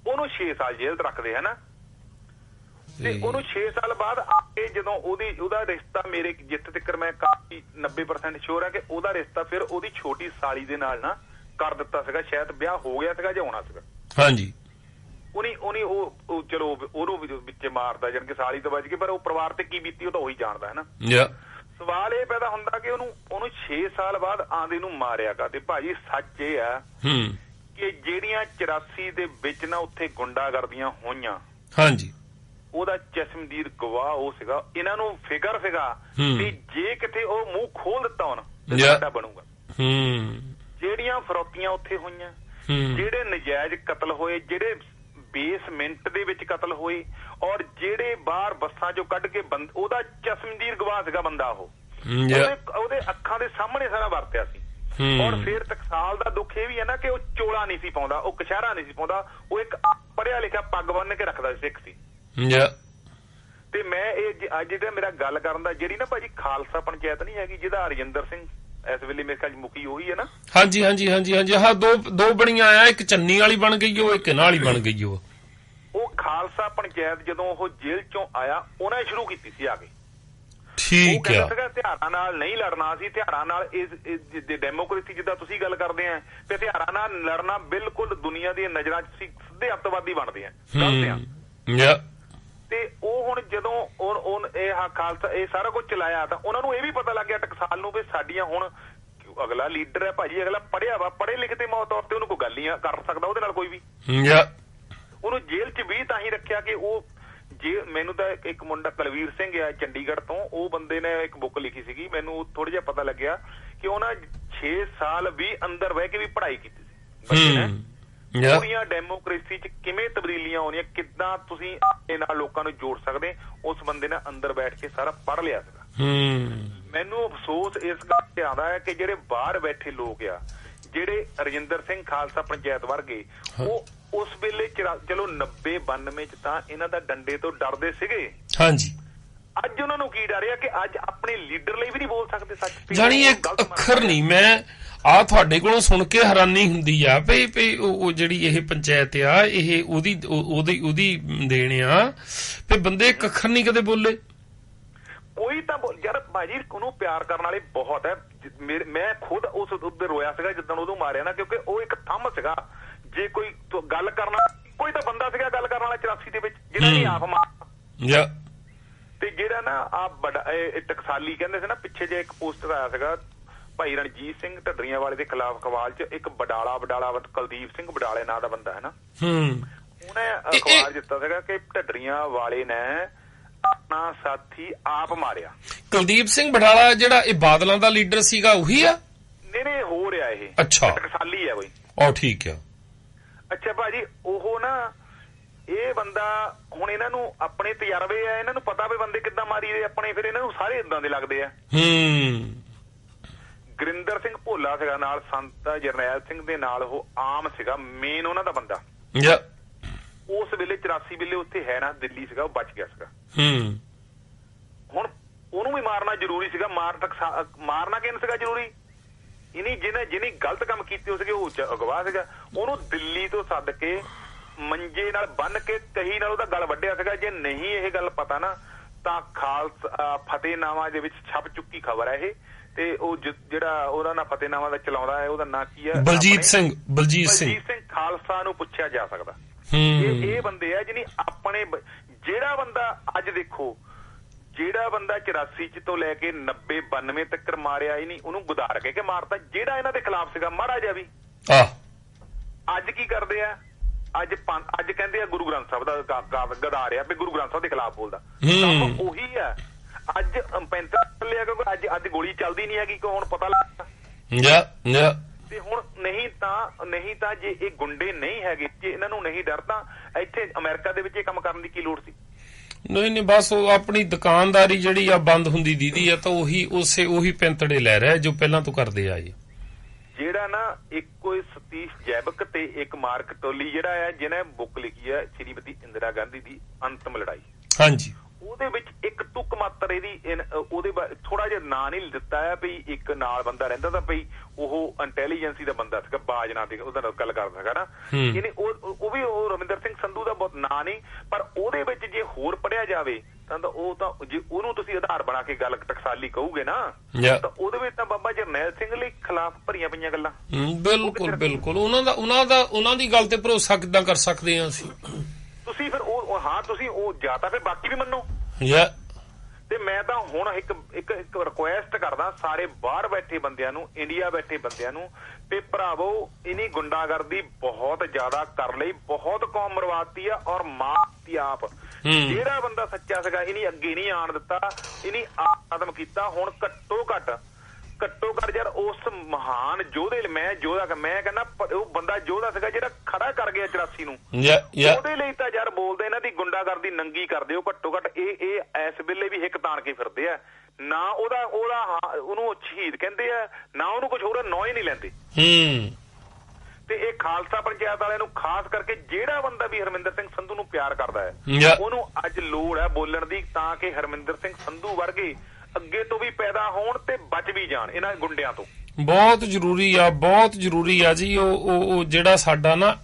ਉਹਨੂੰ 6 ਸਾਲ ਜੇਲ੍ਹ 'ਚ ਰੱਖਦੇ ਹਨਾ ਤੇ ਉਹਨੂੰ 6 ਸਾਲ ਬਾਅਦ ਆ ਕੇ ਜਦੋਂ ਉਹਦੀ ਉਹਦਾ ਰਿਸ਼ਤਾ ਮੇਰੇ ਜਿੱਥੇ ਤੱਕ ਮੈਂ ਕਾਫੀ 90% ਸ਼ੋਰ ਆ ਕਿ ਉਹਦਾ ਰਿਸ਼ਤਾ ਫਿਰ ਉਹਦੀ ਛੋਟੀ ਸਾਲੀ ਦੇ ਨਾਲ ਨਾ ਕਰ ਦਿੱਤਾ ਸੀਗਾ। ਸ਼ਾਇਦ ਵਿਆਹ ਹੋ ਗਿਆ ਸੀਗਾ ਜਾਂ ਹੋਣਾ ਸੀਗਾ। ਹਾਂਜੀ। ਉਹਨੇ ਉਹਨੇ ਉਹ ਚਲੋ ਉਹਨੂੰ ਵਿੱਚ ਮਾਰਦਾ ਜਾਨ ਕਿ ਸਾਲੀ ਤੋਂ ਬਚ ਕੇ ਪਰ ਉਹ ਪਰਿਵਾਰ ਤੇ ਕੀ ਬੀਤੀ ਉਹ ਤਾਂ ਉਹੀ ਜਾਣਦਾ ਹੈ ਨਾ? ਯਾ। ਸਵਾਲ ਇਹ ਪੈਦਾ ਹੁੰਦਾ ਕਿ ਉਹਨੂੰ ਉਹਨੂੰ 6 ਸਾਲ ਬਾਅਦ ਆਂਦੇ ਨੂੰ ਮਾਰਿਆਗਾ ਤੇ ਭਾਜੀ ਸੱਚ ਇਹ ਆ ਹੂੰ। ਕਿ ਜਿਹੜੀਆਂ 84 ਦੇ ਵਿੱਚ ਨਾ ਉੱਥੇ ਗੁੰਡਾਗਰਦੀਆਂ ਹੋਈਆਂ ਹਾਂਜੀ। ਉਹਦਾ ਚਸ਼ਮਦੀਰ ਗਵਾਹ ਉਹ ਸੀਗਾ। ਇਹਨਾਂ ਨੂੰ ਫਿਕਰ ਸੀਗਾ। ਕਿ ਜੇ ਕਿਤੇ ਉਹ ਮੂੰਹ ਖੋਲ ਦਿੱਤਾ ਹੁਣ. ਸਾਡਾ ਬਣੂਗਾ। ਹੂੰ। ਜਿਹੜੀਆਂ ਫਰੋਤੀਆਂ ਉੱਥੇ ਹੋਈਆਂ ਜਿਹੜੇ ਨਜਾਇਜ਼ ਕਤਲ ਹੋਏ ਜਿਹੜੇ ਬੇਸਮੈਂਟ ਦੇ ਵਿੱਚ ਕਤਲ ਹੋਏ ਔਰ ਜਿਹੜੇ ਬਾਹਰ ਬੱਸਾਂ ਚੋਂ ਕੱਢ ਕੇ ਬੰਦ ਉਹਦਾ ਚਸ਼ਮਦੀਰ ਗਵਾਹ ਸੀਗਾ ਬੰਦਾ ਉਹ। ਉਹਦੇ ਅੱਖਾਂ ਦੇ ਸਾਹਮਣੇ ਸਾਰਾ ਵਰਤਿਆ ਸੀ। ਔਰ ਫਿਰ ਟਕਸਾਲ ਦਾ ਦੁੱਖ ਇਹ ਵੀ ਹੈ ਨਾ ਕਿ ਉਹ ਚੋਲਾ ਨਹੀਂ ਸੀ ਪਾਉਂਦਾ ਉਹ ਕਸ਼ਹਿਰਾ ਨਹੀਂ ਸੀ ਪਾਉਂਦਾ ਉਹ ਇੱਕ ਪੜਿਆ ਲਿਖਿਆ ਪੱਗ ਬੰਨ੍ਹ ਕੇ ਰੱਖਦਾ ਸੀ ਸਿੱਖ ਸੀ। ਯਾ ਤੇ ਮੈਂ ਇਹ ਅੱਜ ਜਿਹੜਾ ਮੇਰਾ ਗੱਲ ਕਰਨ ਦਾ ਜਿਹੜੀ ਨਾ ਭਾਜੀ ਖਾਲਸਾ ਪੰਚਾਇਤ ਨਹੀਂ ਹੈਗੀ ਜਿਹਦਾ ਹਰਜਿੰਦਰ ਸਿੰਘ ਇਸ ਵੇਲੇ ਮੇਰੇ ਖਿਆਲ ਮੁਖੀ ਉਹੀ ਹੈ ਨਾ? ਹਾਂਜੀ ਹਾਂਜੀ ਹਾਂਜੀ ਹਾਂਜੀ ਹਾਂ ਦੋ ਦੋ ਬਣੀਆਂ ਆ ਇੱਕ ਚੰਨੀ ਵਾਲੀ ਬਣ ਗਈ ਉਹ ਇੱਕ ਇਹਨਾਂ ਵਾਲੀ ਬਣ ਗਈ ਉਹ। ਉਹ ਖਾਲਸਾ ਪੰਚਾਇਤ ਜਦੋਂ ਉਹ ਜੇਲ੍ਹ ਚੋਂ ਆਇਆ ਉਹਨੇ ਸ਼ੁਰੂ ਕੀਤੀ ਸੀ ਆ ਕੇ। ਉਹ ਠੀਕ ਕਹਿੰਦਾ ਆ। ਸੀਗਾ ਹਥਿਆਰਾਂ ਨਾਲ ਨਹੀਂ ਲੜਨਾ ਸੀ ਹਥਿਆਰਾਂ ਨਾਲ ਇਸ ਡੈਮੋਕ੍ਰੇਸੀ ਜਿੱਦਾਂ ਤੁਸੀਂ ਗੱਲ ਕਰਦੇ ਆ ਤੇ ਹਥਿਆਰਾਂ ਨਾਲ ਲੜਨਾ ਬਿਲਕੁਲ ਦੁਨੀਆ ਦੀਆਂ ਨਜ਼ਰਾਂ 'ਚ ਸਿੱਧੇ ਅੱਤਵਾਦੀ ਬਣਦੇ ਆ ਗਲਤ ਆ। ਹੂੰ ਯਾ ਤੇ ਉਹ ਹੁਣ ਜਦੋਂ ਉਹ ਉਹ ਇਹ ਹਾ ਖਾਲਸਾ ਇਹ ਸਾਰਾ ਕੁਝ ਚਲਾਇਆ ਤਾਂ ਉਹਨਾਂ ਨੂੰ ਇਹ ਵੀ ਪਤਾ ਲੱਗ ਗਿਆ ਟਕਸਾਲ ਨੂੰ ਵੀ ਸਾਡੀਆਂ ਹੁਣ ਅਗਲਾ ਲੀਡਰ ਹੈ ਭਾਜੀ ਅਗਲਾ ਪੜਿਆ ਵਾ ਪੜੇ ਲਿਖੇ ਦੇ ਮੌਤ ਤੌਰ ਤੇ ਉਹਨੂੰ ਕੋਈ ਗੱਲ ਨਹੀਂ ਕਰ ਸਕਦਾ ਉਹਦੇ ਨਾਲ ਕੋਈ ਵੀ। ਯਾ। ਉਹਨੂੰ ਜੇਲ੍ਹ 'ਚ ਵੀ ਤਾਂ ਹੀ ਰੱਖਿਆ ਕਿ ਉਹ ਜੇ ਮੈਨੂੰ ਤਾਂ ਇੱਕ- ਮੁੰਡਾ ਕੁਲਵੀਰ ਸਿੰਘ ਆ ਚੰਡੀਗੜ੍ਹ ਤੋਂ ਉਹ ਬੰਦੇ ਨੇ ਇੱਕ ਬੁੱਕ ਲਿਖੀ ਸੀਗੀ ਮੈਨੂੰ ਥੋੜਾ ਜਿਹਾ ਪਤਾ ਲੱਗਿਆ ਕਿ ਉਹਨਾਂ 6 ਸਾਲ ਵੀ ਅੰਦਰ ਬਹਿ ਕੇ ਵੀ ਪੜ੍ਹਾਈ ਕੀਤੀ ਸੀ। ਬੱਚੇ ਨੇ। ਪੂਰੀਆਂ ਡੈਮੋਕ੍ਰੇਸੀ 'ਚ ਕਿਵੇਂ ਤਬਦੀਲੀਆਂ ਆਉਣੀਆਂ ਕਿੱਦਾਂ ਤੁਸੀਂ ਇਹ ਨਾਲ ਲੋਕਾਂ ਨੂੰ ਜੋੜ ਸਕਦੇ ਉਸ ਬੰਦੇ ਨੇ ਅੰਦਰ ਬੈਠ ਕੇ ਸਾਰਾ ਪੜ੍ਹ ਲਿਆ ਸੀਗਾ। ਹੂੰ। ਮੈਨੂੰ ਅਫਸੋਸ ਇਸ ਗੱਲ ਤੇ ਆਉਂਦਾ ਹੈ ਕਿ ਜਿਹੜੇ ਬਾਹਰ ਬੈਠੇ ਲੋਕ ਆ ਜਿਹੜੇ ਰਜਿੰਦਰ ਸਿੰਘ ਖਾਲਸਾ ਪੰਚਾਇਤ ਵਰਗੇ ਉਹ ਉਸ ਵੇਲੇ ਚਲੋ 90 92 ਚ ਤਾਂ ਇਹਨਾਂ ਦਾ ਡੰਡੇ ਤੋਂ ਡਰਦੇ ਸੀਗੇ। ਹਾਂਜੀ। ਅੱਜ ਉਹਨਾਂ ਨੂੰ ਕੀ ਡਰਿਆ ਕਿ ਅੱਜ ਆਪਣੇ ਲੀਡਰ ਲਈ ਵੀ ਨਹੀਂ ਬੋਲ ਸਕਦੇ ਸੱਚ ਉਹ ਇੱਕ ਅੱਖਰ ਨਹੀਂ ਮੈਂ ਆ ਤੁਹਾਡੇ ਕੋਲੋਂ ਸੁਣ ਕੇ ਹੈਰਾਨੀ ਹੁੰਦੀ ਆ ਭਈ ਭਈ ਉਹ ਜਿਹੜੀ ਇਹ ਪੰਚਾਇਤ ਆ ਇਹ ਉਹਦੀ ਉਹ- ਉਹਦੀ ਉਹਦੀ ਦੇਣ ਆ ਤੇ ਬੰਦੇ ਇੱਕ ਅੱਖਰ ਨਹੀਂ ਕਦੇ ਬੋਲੇ। ਕੋਈ ਤਾਂ ਬੋਲ- ਯਾਰ ਬਾਜੀ ਉਹਨੂੰ ਪਿਆਰ ਕਰਨ ਵਾਲੇ ਬਹੁਤ ਹੈ। ਮੈਂ ਖੁਦ ਉਸ ਉੱਤੇ ਰੋਇਆ ਸੀਗਾ ਜਦੋਂ ਉਹਨੂੰ ਮਾਰਿਆ ਨਾ ਕਿਉਂਕਿ ਉਹ ਇੱਕ ਥੰਮ ਸੀਗਾ। ਜੇ ਕੋਈ ਗੱਲ ਕਰਨਾ ਕੋਈ ਤਾਂ ਬੰਦਾ ਸੀਗਾ ਗੱਲ ਕਰਨ ਵਾਲਾ 84 ਦੇ ਵਿੱਚ ਜਿਹੜਾ ਨਹੀਂ ਹੂੰ। ਆਪ ਮਾਰ ਯਾ ਤੇ ਜਿਹੜਾ ਨਾ ਆ ਬੜਾ ਟਕਸਾਲੀ ਕਹਿੰਦੇ ਸੀ ਨਾ ਪਿੱਛੇ ਜੇ ਇੱਕ ਪੋਸਟਰ ਆਇਆ ਸੀਗਾ ਭਾਈ ਰਣਜੀਤ ਸਿੰਘ ਢੱਡਰੀਆਂ ਵਾਲੇ ਦੇ ਖਿਲਾਫ ਕਵਾਲ 'ਚ ਇੱਕ ਬਡਾਲਾ ਬਡਾਲਾ ਵਤ ਕੁਲਦੀਪ ਸਿੰਘ ਬਡਾਲੇ ਨਾਂ ਦਾ ਬੰਦਾ ਹੈ ਨਾ। ਹੂੰ। ਉਹਨੇ ਅਖਬਾਰ ਦਿੱਤਾ ਸੀਗਾ ਕਿ ਢੱਡਰੀਆਂ ਵਾਲੇ ਨੇ ਆਪਣਾ ਸਾਥੀ ਆਪ ਮਾਰਿਆ। ਕੁਲਦੀਪ ਸਿੰਘ ਬਟਾਲਾ ਜਿਹੜਾ ਇਹ ਬਾਦਲਾਂ ਦਾ ਲੀਡਰ ਸੀਗਾ ਉਹੀ ਆ? ਨਹੀਂ ਨਹੀਂ ਹੋ ਰਿਹਾ ਇਹ। ਅੱਛਾ। ਟਕਸਾਲੀ ਹੈ ਕੋਈ। ਉਹ ਠੀਕ ਆ। ਅੱਛਾ ਭਾਜੀ ਉਹ ਨਾ ਇਹ ਬੰਦਾ ਹੁਣ ਇਹਨਾਂ ਨੂੰ ਆਪਣੇ ਤਜਰਬੇ ਆ ਇਹਨਾਂ ਨੂੰ ਪਤਾ ਵੀ ਬੰਦੇ ਕਿੱਦਾਂ ਮਾਰੀ ਦੇ ਆਪਣੇ ਫਿਰ ਇਹਨਾਂ ਨੂੰ ਸਾਰੇ ਇਦਾਂ ਦੇ ਲੱਗਦੇ ਆ। ਹੂੰ। ਗੁਰਿੰਦਰ ਸਿੰਘ ਭੋਲਾ ਸੀਗਾ ਨਾਲ ਸੰਤ ਜਰਨੈਲ ਸਿੰਘ ਦੇ ਨਾਲ ਉਹ ਆਮ ਸੀਗਾ ਮੇਨ ਉਹਨਾਂ ਦਾ ਬੰਦਾ। ਯਾ। ਉਸ ਵੇਲੇ 84 ਵੇਲੇ ਉੱਥੇ ਹੈ ਨਾ ਦਿੱਲੀ ਸੀਗਾ ਉਹ ਬਚ ਗਿਆ ਸੀਗਾ। ਹੂੰ। ਹੁਣ ਉਹਨੂੰ ਵੀ ਮਾਰਨਾ ਜ਼ਰੂਰੀ ਸੀਗਾ ਮਾਰ ਤੱਕ ਮਾਰਨਾ ਕਿਨ ਸੀਗਾ ਜ਼ਰੂਰੀ? ਇਨੀ ਜਿਹਨੇ ਜਿਹਨੇ ਗਲਤ ਕੰਮ ਕੀਤੇ ਹੋ ਸੀਗੇ ਉਹ ਅਗਵਾ ਸੀਗਾ। ਉਹਨੂੰ ਦਿੱਲੀ ਤੋਂ ਸੱਦ ਕੇ ਮੰਜੇ ਨਾਲ ਬੰਨ ਕੇ ਕਹੀ ਨਾਲ ਉਹਦਾ ਗਲ ਵੱਢਿਆ ਸੀਗਾ। ਜੇ ਨਹੀਂ ਇਹ ਗੱਲ ਪਤਾ ਨਾ ਤਾਂ ਖਾਲਸ ਫਤਿਹਨਾਮਾ ਦੇ ਵਿੱਚ ਛਪ ਚੁੱਕੀ ਖਬਰ ਹੈ ਇਹ। ਤੇ ਉਹ ਜਿਹੜਾ ਉਹਦਾ ਨਾਂ ਫਤਿਹਨਾਮਾ ਦਾ ਚਲਾਉਂਦਾ ਹੈ ਉਹਦਾ ਨਾਂ ਕੀ ਹੈ? ਬਲਜੀਤ ਸਿੰਘ ਬਲਜੀਤ ਸਿੰਘ। ਬਲਜੀਤ ਸਿੰਘ ਖਾਲਸਾ ਨੂੰ ਪੁੱਛਿਆ ਜਾ ਸਕਦਾ। ਇਹ ਹੂੰ। ਇਹ ਬੰਦੇ ਆ ਜਿਹਨੀ ਆਪਣੇ ਜਿਹੜਾ ਬੰਦਾ ਅੱਜ ਦੇਖੋ ਜਿਹੜਾ ਬੰਦਾ 84 ਚ ਤੋਂ ਲੈ ਕੇ 90 92 ਤੱਕ ਮਾਰਿਆ ਹੀ ਨਹੀਂ ਉਹਨੂੰ ਗੁਦਾਰ ਕੇ ਕਿ ਮਾਰਤਾ। ਜਿਹੜਾ ਇਹਨਾਂ ਦੇ ਖਿਲਾਫ ਸੀਗਾ ਜਿਹਾ ਵੀ। ਆ ਅੱਜ ਕੀ ਕਰਦੇ ਆ? ਅੱਜ ਅੱਜ ਕਹਿੰਦੇ ਆ ਗੁਰੂ ਗ੍ਰੰਥ ਸਾਹਿਬ ਦਾ ਗਾ- ਗਾ- ਗਦਾਰ ਆ ਵੀ ਗੁਰੂ ਗ੍ਰੰਥ ਸਾਹਿਬ ਦੇ ਖਿਲਾਫ ਬੋਲਦਾ। ਉਹੀ ਆ। ਅੱਜ 35 ਚੱਲਿਆ ਕਿਉਂਕਿ ਅੱਜ ਅੱਜ ਗੋਲੀ ਚੱਲਦੀ ਨਹੀਂ ਹੈਗੀ ਕਿ ਹੁਣ ਪਤਾ ਲੱਗਾ ਯਾ ਯਾ ਤੇ ਹੁਣ ਨਹੀਂ ਤਾਂ ਨਹੀਂ ਤਾਂ ਜੇ ਇਹ ਗੁੰਡੇ ਨਹੀਂ ਹੈਗੇ ਜੇ ਇਹਨਾਂ ਨੂੰ ਨਹੀਂ ਡਰ ਤਾਂ ਇੱਥੇ ਅਮਰੀਕਾ ਦੇ ਵਿੱਚ ਇਹ ਕੰਮ ਕਰਨ ਦੀ ਕੀ ਲੋੜ ਸੀ? ਨਹੀਂ ਨਹੀਂ ਬਸ ਉਹ ਆਪਣੀ ਦੁਕਾਨਦਾਰੀ ਜਿਹੜੀ ਆ ਬੰਦ ਹੁੰਦੀ ਦੀਦੀ ਆ ਤਾਂ ਉਹੀ ਉਸੇ ਉਹੀ ਪੈਂਤੜੇ ਲੈ ਰਿਹਾ ਜੋ ਪਹਿਲਾਂ ਤੋਂ ਕਰਦੇ ਆਏ ਜਿਹੜਾ ਨਾ ਇੱਕੋ ਹੀ ਸਤੀਸ਼ ਜੈਵਕ ਤੇ ਇੱਕ ਮਾਰਕ ਟੋਲੀ ਜਿਹੜਾ ਹੈ ਜਿਹਨੇ ਬੁੱਕ ਲਿਖੀ ਹੈ ਸ਼੍ਰੀਮਤੀ ਇੰਦਰਾ ਗਾਂਧੀ ਦੀ ਅੰਤਮ ਲੜਾਈ। ਹਾਂਜੀ। ਉਹਦੇ ਵਿੱਚ ਇੱਕ ਤੁਕ ਮਾਤਰ ਇਹਦੀ ਉਹਦੇ ਥੋੜਾ ਜਿਹਾ ਨਾਂ ਨਹੀਂ ਦਿੱਤਾ ਹੈ ਵੀ ਇੱਕ ਨਾਲ ਬੰਦਾ ਰਹਿੰਦਾ ਤਾਂ ਭਈ ਉਹ ਇੰਟੈਲੀਜੈਂਸੀ ਦਾ ਬੰਦਾ ਸੀਗਾ ਬਾਜ ਨਾਂ ਦੀ ਉਹਦਾ ਗੱਲ ਕਰਦਾ ਸੀਗਾ ਨਾ। ਇਹਨੇ ਉਹ ਉਹ ਵੀ ਉਹ ਰਵਿੰਦਰ ਸਿੰਘ ਸੰਧੂ ਦਾ ਬਹੁਤ ਨਾਂ ਨਹੀਂ ਪਰ ਉਹਦੇ ਵਿੱਚ ਜੇ ਹੋਰ ਪੜਿਆ ਜਾਵੇ ਤਾਂ ਤਾਂ ਉਹ ਤਾਂ ਜੇ ਉਹਨੂੰ ਤੁਸੀਂ ਆਧਾਰ ਬਣਾ ਕੇ ਗੱਲ ਟਕਸਾਲੀ ਕਹੋਗੇ ਨਾ ਤਾਂ ਉਹਦੇ ਵਿੱਚ ਤਾਂ ਬਾਬਾ ਜਰਨੈਲ ਸਿੰਘ ਲਈ ਖਿਲਾਫ ਭਰੀਆਂ ਪਈਆਂ ਗੱਲਾਂ। ਬਿਲਕੁਲ ਬਿਲਕੁਲ। ਉਹਨਾਂ ਦਾ ਉਹਨਾਂ ਦਾ ਉਹਨਾਂ ਦੀ ਗੱਲ ਤੇ ਭਰੋਸਾ ਕਿੱਦਾਂ ਕਰ ਸਕਦੇ ਆ ਅਸੀਂ? ਤੁਸੀਂ ਫਿਰ ਉਹ ਉਹ- ਹਾਂ ਤੁਸੀਂ ਉਹ ਜਾਂ ਤਾਂ ਫਿਰ ਬਾਕੀ ਵੀ ਮੰਨੋ। ਯਾ। ਤੇ ਮੈਂ ਤਾਂ ਹੁਣ ਇੱਕ ਇੱਕ ਇੱਕ ਰਿਕੁਐਸਟ ਕਰਦਾ ਸਾਰੇ ਬਾਹਰ ਬੈਠੇ ਬੰਦਿਆਂ ਨੂੰ ਇੰਡੀਆ ਬੈਠੇ ਬੰਦਿਆਂ ਨੂੰ ਤੇ ਭਰਾਵੋ ਇਨੀ ਗੁੰਡਾਗਰਦੀ ਬਹੁਤ ਜ਼ਿਆਦਾ ਕਰ ਲਈ ਬਹੁਤ ਕੌਮ ਮਰਵਾਤੀ ਆ ਔਰ ਮਾਰਤੀ ਆਪ। ਜਿਹੜਾ ਬੰਦਾ ਸੱਚਾ ਸੀਗਾ ਇਨੀ ਅੱਗੇ ਨਹੀਂ ਆਣ ਦਿੱਤਾ ਇਨੀ ਆਦਮ ਕੀਤਾ ਹੁਣ ਘੱਟੋ ਘੱਟ ਘੱਟੋ ਘੱਟ ਯਾਰ ਉਸ ਮਹਾਨ ਯੋਧੇ ਲਈ ਮੈਂ ਯੋਧਾ ਮੈਂ ਕਹਿੰਦਾ ਉਹ ਬੰਦਾ ਯੋਧਾ ਸੀਗਾ ਜਿਹੜਾ ਖੜਾ ਕਰ ਗਿਆ 84 ਨੂੰ। ਉਹਦੇ ਲਈ ਤਾਂ ਯਾਰ ਬੋਲਦੇ ਇਹਨਾਂ ਦੀ ਗੁੰਡਾਗਰਦੀ ਨੰਗੀ ਕਰਦੇ ਹੋ ਘੱਟੋ ਘੱਟ ਇਹ ਇਹ ਇਸ ਵੇਲੇ ਵੀ ਹਿੱਕ ਤਾਣ ਕੇ ਫਿਰਦੇ ਆ। ਨਾ ਉਹਦਾ ਉਹਦਾ ਉਹਨੂੰ ਸ਼ਹੀਦ ਕਹਿੰਦੇ ਆ ਨਾ ਉਹਨੂੰ ਕੁਝ ਹੋਰ ਨਾਂ ਹੀ ਨਹੀਂ ਲੈਂਦੇ। ਹੂੰ। ਤੇ ਇਹ ਖਾਲਸਾ ਪੰਚਾਇਤ ਵਾਲਿਆਂ ਨੂੰ ਖਾਸ ਕਰਕੇ ਜਿਹੜਾ ਬੰਦਾ ਵੀ ਹਰਮਿੰਦਰ ਸਿੰਘ ਸੰਧੂ ਨੂੰ ਪਿਆਰ ਕਰਦਾ ਹੈ ਉਹਨੂੰ ਅੱਜ ਲੋੜ ਹੈ ਬੋਲਣ ਦੀ ਤਾਂ ਕਿ ਹਰਮਿੰਦਰ ਸਿੰਘ ਸੰਧੂ ਵਰਗੇ ਅੱਗੇ ਤੋਂ ਵੀ ਪੈਦਾ ਹੋਣ ਤੇ ਬਚ ਵੀ ਜਾਣ ਇਹਨਾਂ ਗੁੰਡਿਆਂ ਤੋਂ। ਬਹੁਤ ਜ਼ਰੂਰੀ ਆ ਬਹੁਤ ਜ਼ਰੂਰੀ ਆ ਜੀ ਉਹ ਉਹ ਜਿਹੜਾ ਸਾਡਾ ਨਾ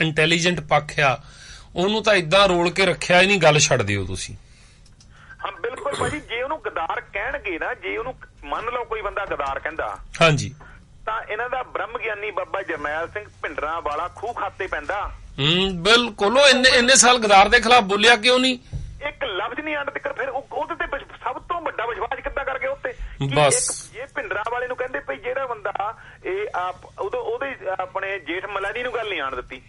ਇੰਟੈਲੀਜੈਂਟ ਪੱਖ ਆ ਉਹਨੂੰ ਤਾਂ ਇਦਾਂ ਰੋਲ ਕੇ ਰੱਖਿਆ ਹੀ ਨਹੀਂ ਗੱਲ ਛੱਡ ਦਿਓ ਤੁਸੀਂ। ਹਾਂ ਬਿਲਕੁਲ ਭਾਜੀ ਜੇ ਉਹਨੂੰ ਗਦਾਰ ਕਹਿਣਗੇ ਨਾ ਜੇ ਉਹਨੂੰ ਮੰਨ ਲਓ ਕੋਈ ਬੰਦਾ ਗਦਾਰ ਕਹਿੰਦਾ। ਹਾਂਜੀ। ਤਾਂ ਇਹਨਾਂ ਦਾ ਬ੍ਰਹਮ ਗਿਆਨੀ ਬਾਬਾ ਜਰਨੈਲ ਸਿੰਘ ਭਿੰਡਰਾਂ ਵਾਲਾ ਖੂਹ ਖਾਤੇ ਪੈਂਦਾ। ਹੂੰ ਬਿਲਕੁਲ ਉਹ ਇੰਨੇ ਇੰਨੇ ਸਾਲ ਗਦਾਰ ਦੇ ਖਿਲਾਫ ਬੋਲਿਆ ਕਿਉਂ ਨਹੀਂ? ਇੱਕ ਲਫ਼ਜ਼ ਨਹੀਂ ਆਂਡ ਤੱਕ ਫਿਰ ਉਹ- ਉਹਦੇ ਤੇ ਸਭ ਤੋਂ ਵੱਡਾ ਵਿਸ਼ਵਾਸ ਕਿੱਦਾਂ ਕਰ ਗਏ ਉੱਤੇ ਬਸ। ਇਹ ਭਿੰਡਰਾਂ ਵਾਲੇ ਨੂੰ ਕਹਿੰਦੇ ਭਈ ਜਿਹੜਾ ਬੰਦਾ ਇਹ ਆਪ ਉਦੋਂ ਉਹਦੇ ਆਪਣੇ ਜੇਠ ਮਲਾਨੀ ਨੂੰ ਗੱਲ ਨਹੀਂ ਆਣ ਦਿੱਤੀ।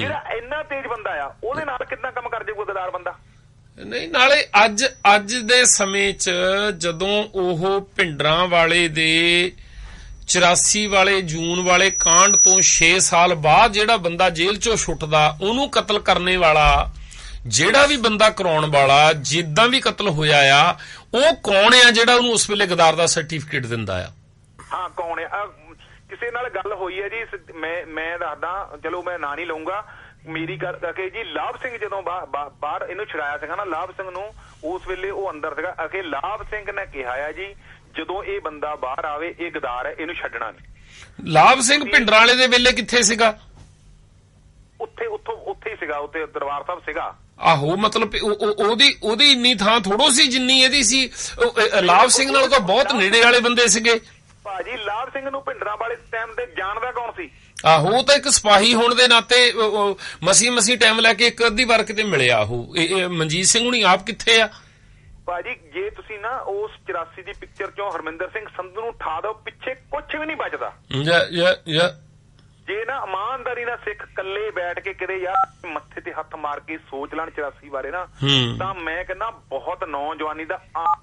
ਜਿਹੜਾ ਇੰਨਾ ਤੇਜ਼ ਬੰਦਾ ਆ ਉਹਦੇ ਨਾਲ ਕਿੱਦਾਂ ਕੰਮ ਕਰ ਜਾਊਗਾ ਗਦਾਰ ਬੰਦਾ? ਨਹੀਂ, ਨਾਲੇ ਅੱਜ ਅੱਜ ਦੇ ਸਮੇਂ 'ਚ ਜਦੋਂ ਉਹ ਪਿੰਡਰਾਂ ਵਾਲੇ ਦੇ 84 ਵਾਲੇ, ਜੂਨ ਵਾਲੇ ਕਾਂਡ ਤੋਂ 6 ਸਾਲ ਬਾਅਦ ਜਿਹੜਾ ਬੰਦਾ ਜੇਲ੍ਹ 'ਚੋਂ ਛੁੱਟਦਾ, ਉਹਨੂੰ ਕਤਲ ਕਰਨੇ ਵਾਲਾ, ਜਿਹੜਾ ਵੀ ਬੰਦਾ ਕਰਾਉਣ ਵਾਲਾ, ਜਿੱਦਾਂ ਵੀ ਕਤਲ ਹੋਇਆ ਆ, ਉਹ ਕੌਣ ਆ ਜਿਹੜਾ ਉਹਨੂੰ ਉਸ ਵੇਲੇ ਗਦਾਰ ਦਾ ਸਰਟੀਫਿਕੇਟ ਦਿੰਦਾ ਆ? ਹਾਂ, ਕੌਣ ਆ? ਕਿਸੇ ਨਾਲ ਗੱਲ ਹੋਈ ਹੈ ਜੀ ਮੈਂ ਮੈਂ ਦੱਸਦਾ, ਚਲੋ ਮੈਂ ਨਾਂ ਨਹੀਂ ਲਊਂਗਾ ਮੇਰੀ ਗੱਲ ਕਿ ਜੀ ਲਾਭ ਸਿੰਘ ਜਦੋਂ ਬਾਹਰ ਇਹਨੂੰ ਛੁਡਾਇਆ ਸੀਗਾ ਨਾ ਲਾਭ ਸਿੰਘ ਨੂੰ ਉਸ ਵੇਲੇ ਉਹ ਅੰਦਰ ਸੀਗਾ। ਅਖੇ ਲਾਭ ਸਿੰਘ ਨੇ ਕਿਹਾ ਆ ਜੀ ਜਦੋਂ ਇਹ ਬੰਦਾ ਬਾਹਰ ਆਵੇ ਇਹ ਗਦਾਰ ਹੈ ਇਹਨੂੰ ਛੱਡਣਾ ਨਹੀਂ। ਲਾਭ ਸਿੰਘ ਪਿੰਡਰਾਂ ਵਾਲੇ ਦੇ ਵੇਲੇ ਕਿੱਥੇ ਸੀਗਾ? ਉੱਥੇ ਉੱਥੋਂ ਉੱਥੇ ਹੀ ਸੀਗਾ ਉੱਥੇ ਦਰਬਾਰ ਸਾਹਿਬ ਸੀਗਾ। ਆਹੋ ਮਤਲਬ ਉਹ- ਉਹ- ਉਹਦੀ ਉਹਦੀ ਇੰਨੀ ਥਾਂ ਥੋੜੋ ਸੀ ਜਿੰਨੀ ਇਹਦੀ ਸੀ। ਲਾਭ ਸਿੰਘ ਨਾਲ ਤਾਂ ਬਹੁਤ ਨੇੜੇ ਵਾਲੇ ਬੰਦੇ ਸੀਗੇ। ਭਾਜੀ ਲਾਭ ਸਿੰਘ ਨੂੰ ਭਿੰਡਰਾਂ ਵਾਲੇ ਟਾਈਮ ਤੇ ਜਾਣਦਾ ਕੌਣ ਸੀ? ਆਹੋ ਉਹ ਤਾਂ ਇੱਕ ਸਿਪਾਹੀ ਹੋਣ ਦੇ ਨਾਤੇ ਮਸੀ ਮਸੀ ਟਾਈਮ ਲੈ ਕੇ ਇੱਕ ਅੱਧੀ ਵਾਰ ਕਿਤੇ ਮਿਲਿਆ ਉਹ। ਮਨਜੀਤ ਸਿੰਘ ਹੁਣੀ ਆਪ ਕਿੱਥੇ ਆ? ਭਾਜੀ ਜੇ ਤੁਸੀਂ ਨਾ ਉਸ 84 ਦੀ ਪਿਕਚਰ ਚੋਂ ਹਰਮਿੰਦਰ ਸਿੰਘ ਸੰਧੂ ਨੂੰ ਠਾ ਦਿਓ ਪਿੱਛੇ ਕੁਝ ਵੀ ਨਹੀਂ ਬਚਦਾ। ਯਾ ਯਾ ਯਾ। ਜੇ ਨਾ ਇਮਾਨਦਾਰੀ ਨਾਲ ਸਿੱਖ ਇਕੱਲੇ ਬੈਠ ਕੇ ਕਿਤੇ ਯਾਰ ਮੱਥੇ ਤੇ ਹੱਥ ਮਾਰ ਕੇ ਸੋਚ ਲੈਣ 84 ਬਾਰੇ ਨਾ। ਤਾਂ ਮੈਂ ਕਹਿੰਦਾ ਬਹੁਤ ਨੌਜਵਾਨੀ ਦਾ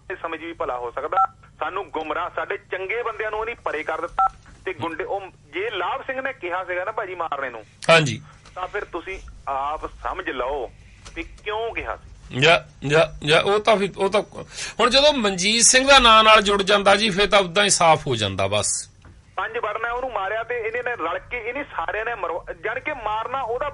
ਦੇ ਸਮਝ ਵੀ ਭਲਾ ਹੋ ਸਕਦਾ। ਸਾਨੂੰ ਗੁੰਮਰਾਹ ਸਾਡੇ ਚੰਗੇ ਬੰਦਿਆਂ ਨੂੰ ਉਹਨੇ ਪਰੇ ਕਰ ਦਿੱਤਾ। ਤੇ ਗੁੰਡੇ ਉਹ ਜੇ ਲਾਭ ਸਿੰਘ ਨੇ ਕਿਹਾ ਸੀਗਾ ਨਾ ਭਾਜੀ ਮਾਰਨੇ ਨੂੰ ਹਾਂਜੀ। ਤਾਂ ਫਿਰ ਤੁਸੀਂ ਆਪ ਸਮਝ ਲਓ ਵੀ ਕਿਉਂ ਕਿਹਾ ਸੀ। ਜਾਂ ਜਾਂ ਜਾਂ ਉਹ ਤਾਂ ਫਿਰ ਉਹ ਤਾਂ ਹੁਣ ਜਦੋਂ ਮਨਜੀਤ ਸਿੰਘ ਦਾ ਨਾਂ ਨਾਲ ਜੁੜ ਜਾਂਦਾ ਜੀ ਫਿਰ ਤਾਂ ਉਦਾਂ ਹੀ ਸਾਫ਼ ਹੋ ਜਾਂਦਾ ਬਸ। ਪੰਜ ਵਰਨਾ ਉਹਨੂੰ ਮਾਰਿਆ ਤੇ ਇਹਨੇ ਨੇ ਰਲ ਕੇ ਇਹਨੇ ਸਾਰਿਆਂ ਨੇ ਮਰਵਾ ਜਾਣ ਕੇ ਮਾਰਨਾ ਉਹਦਾ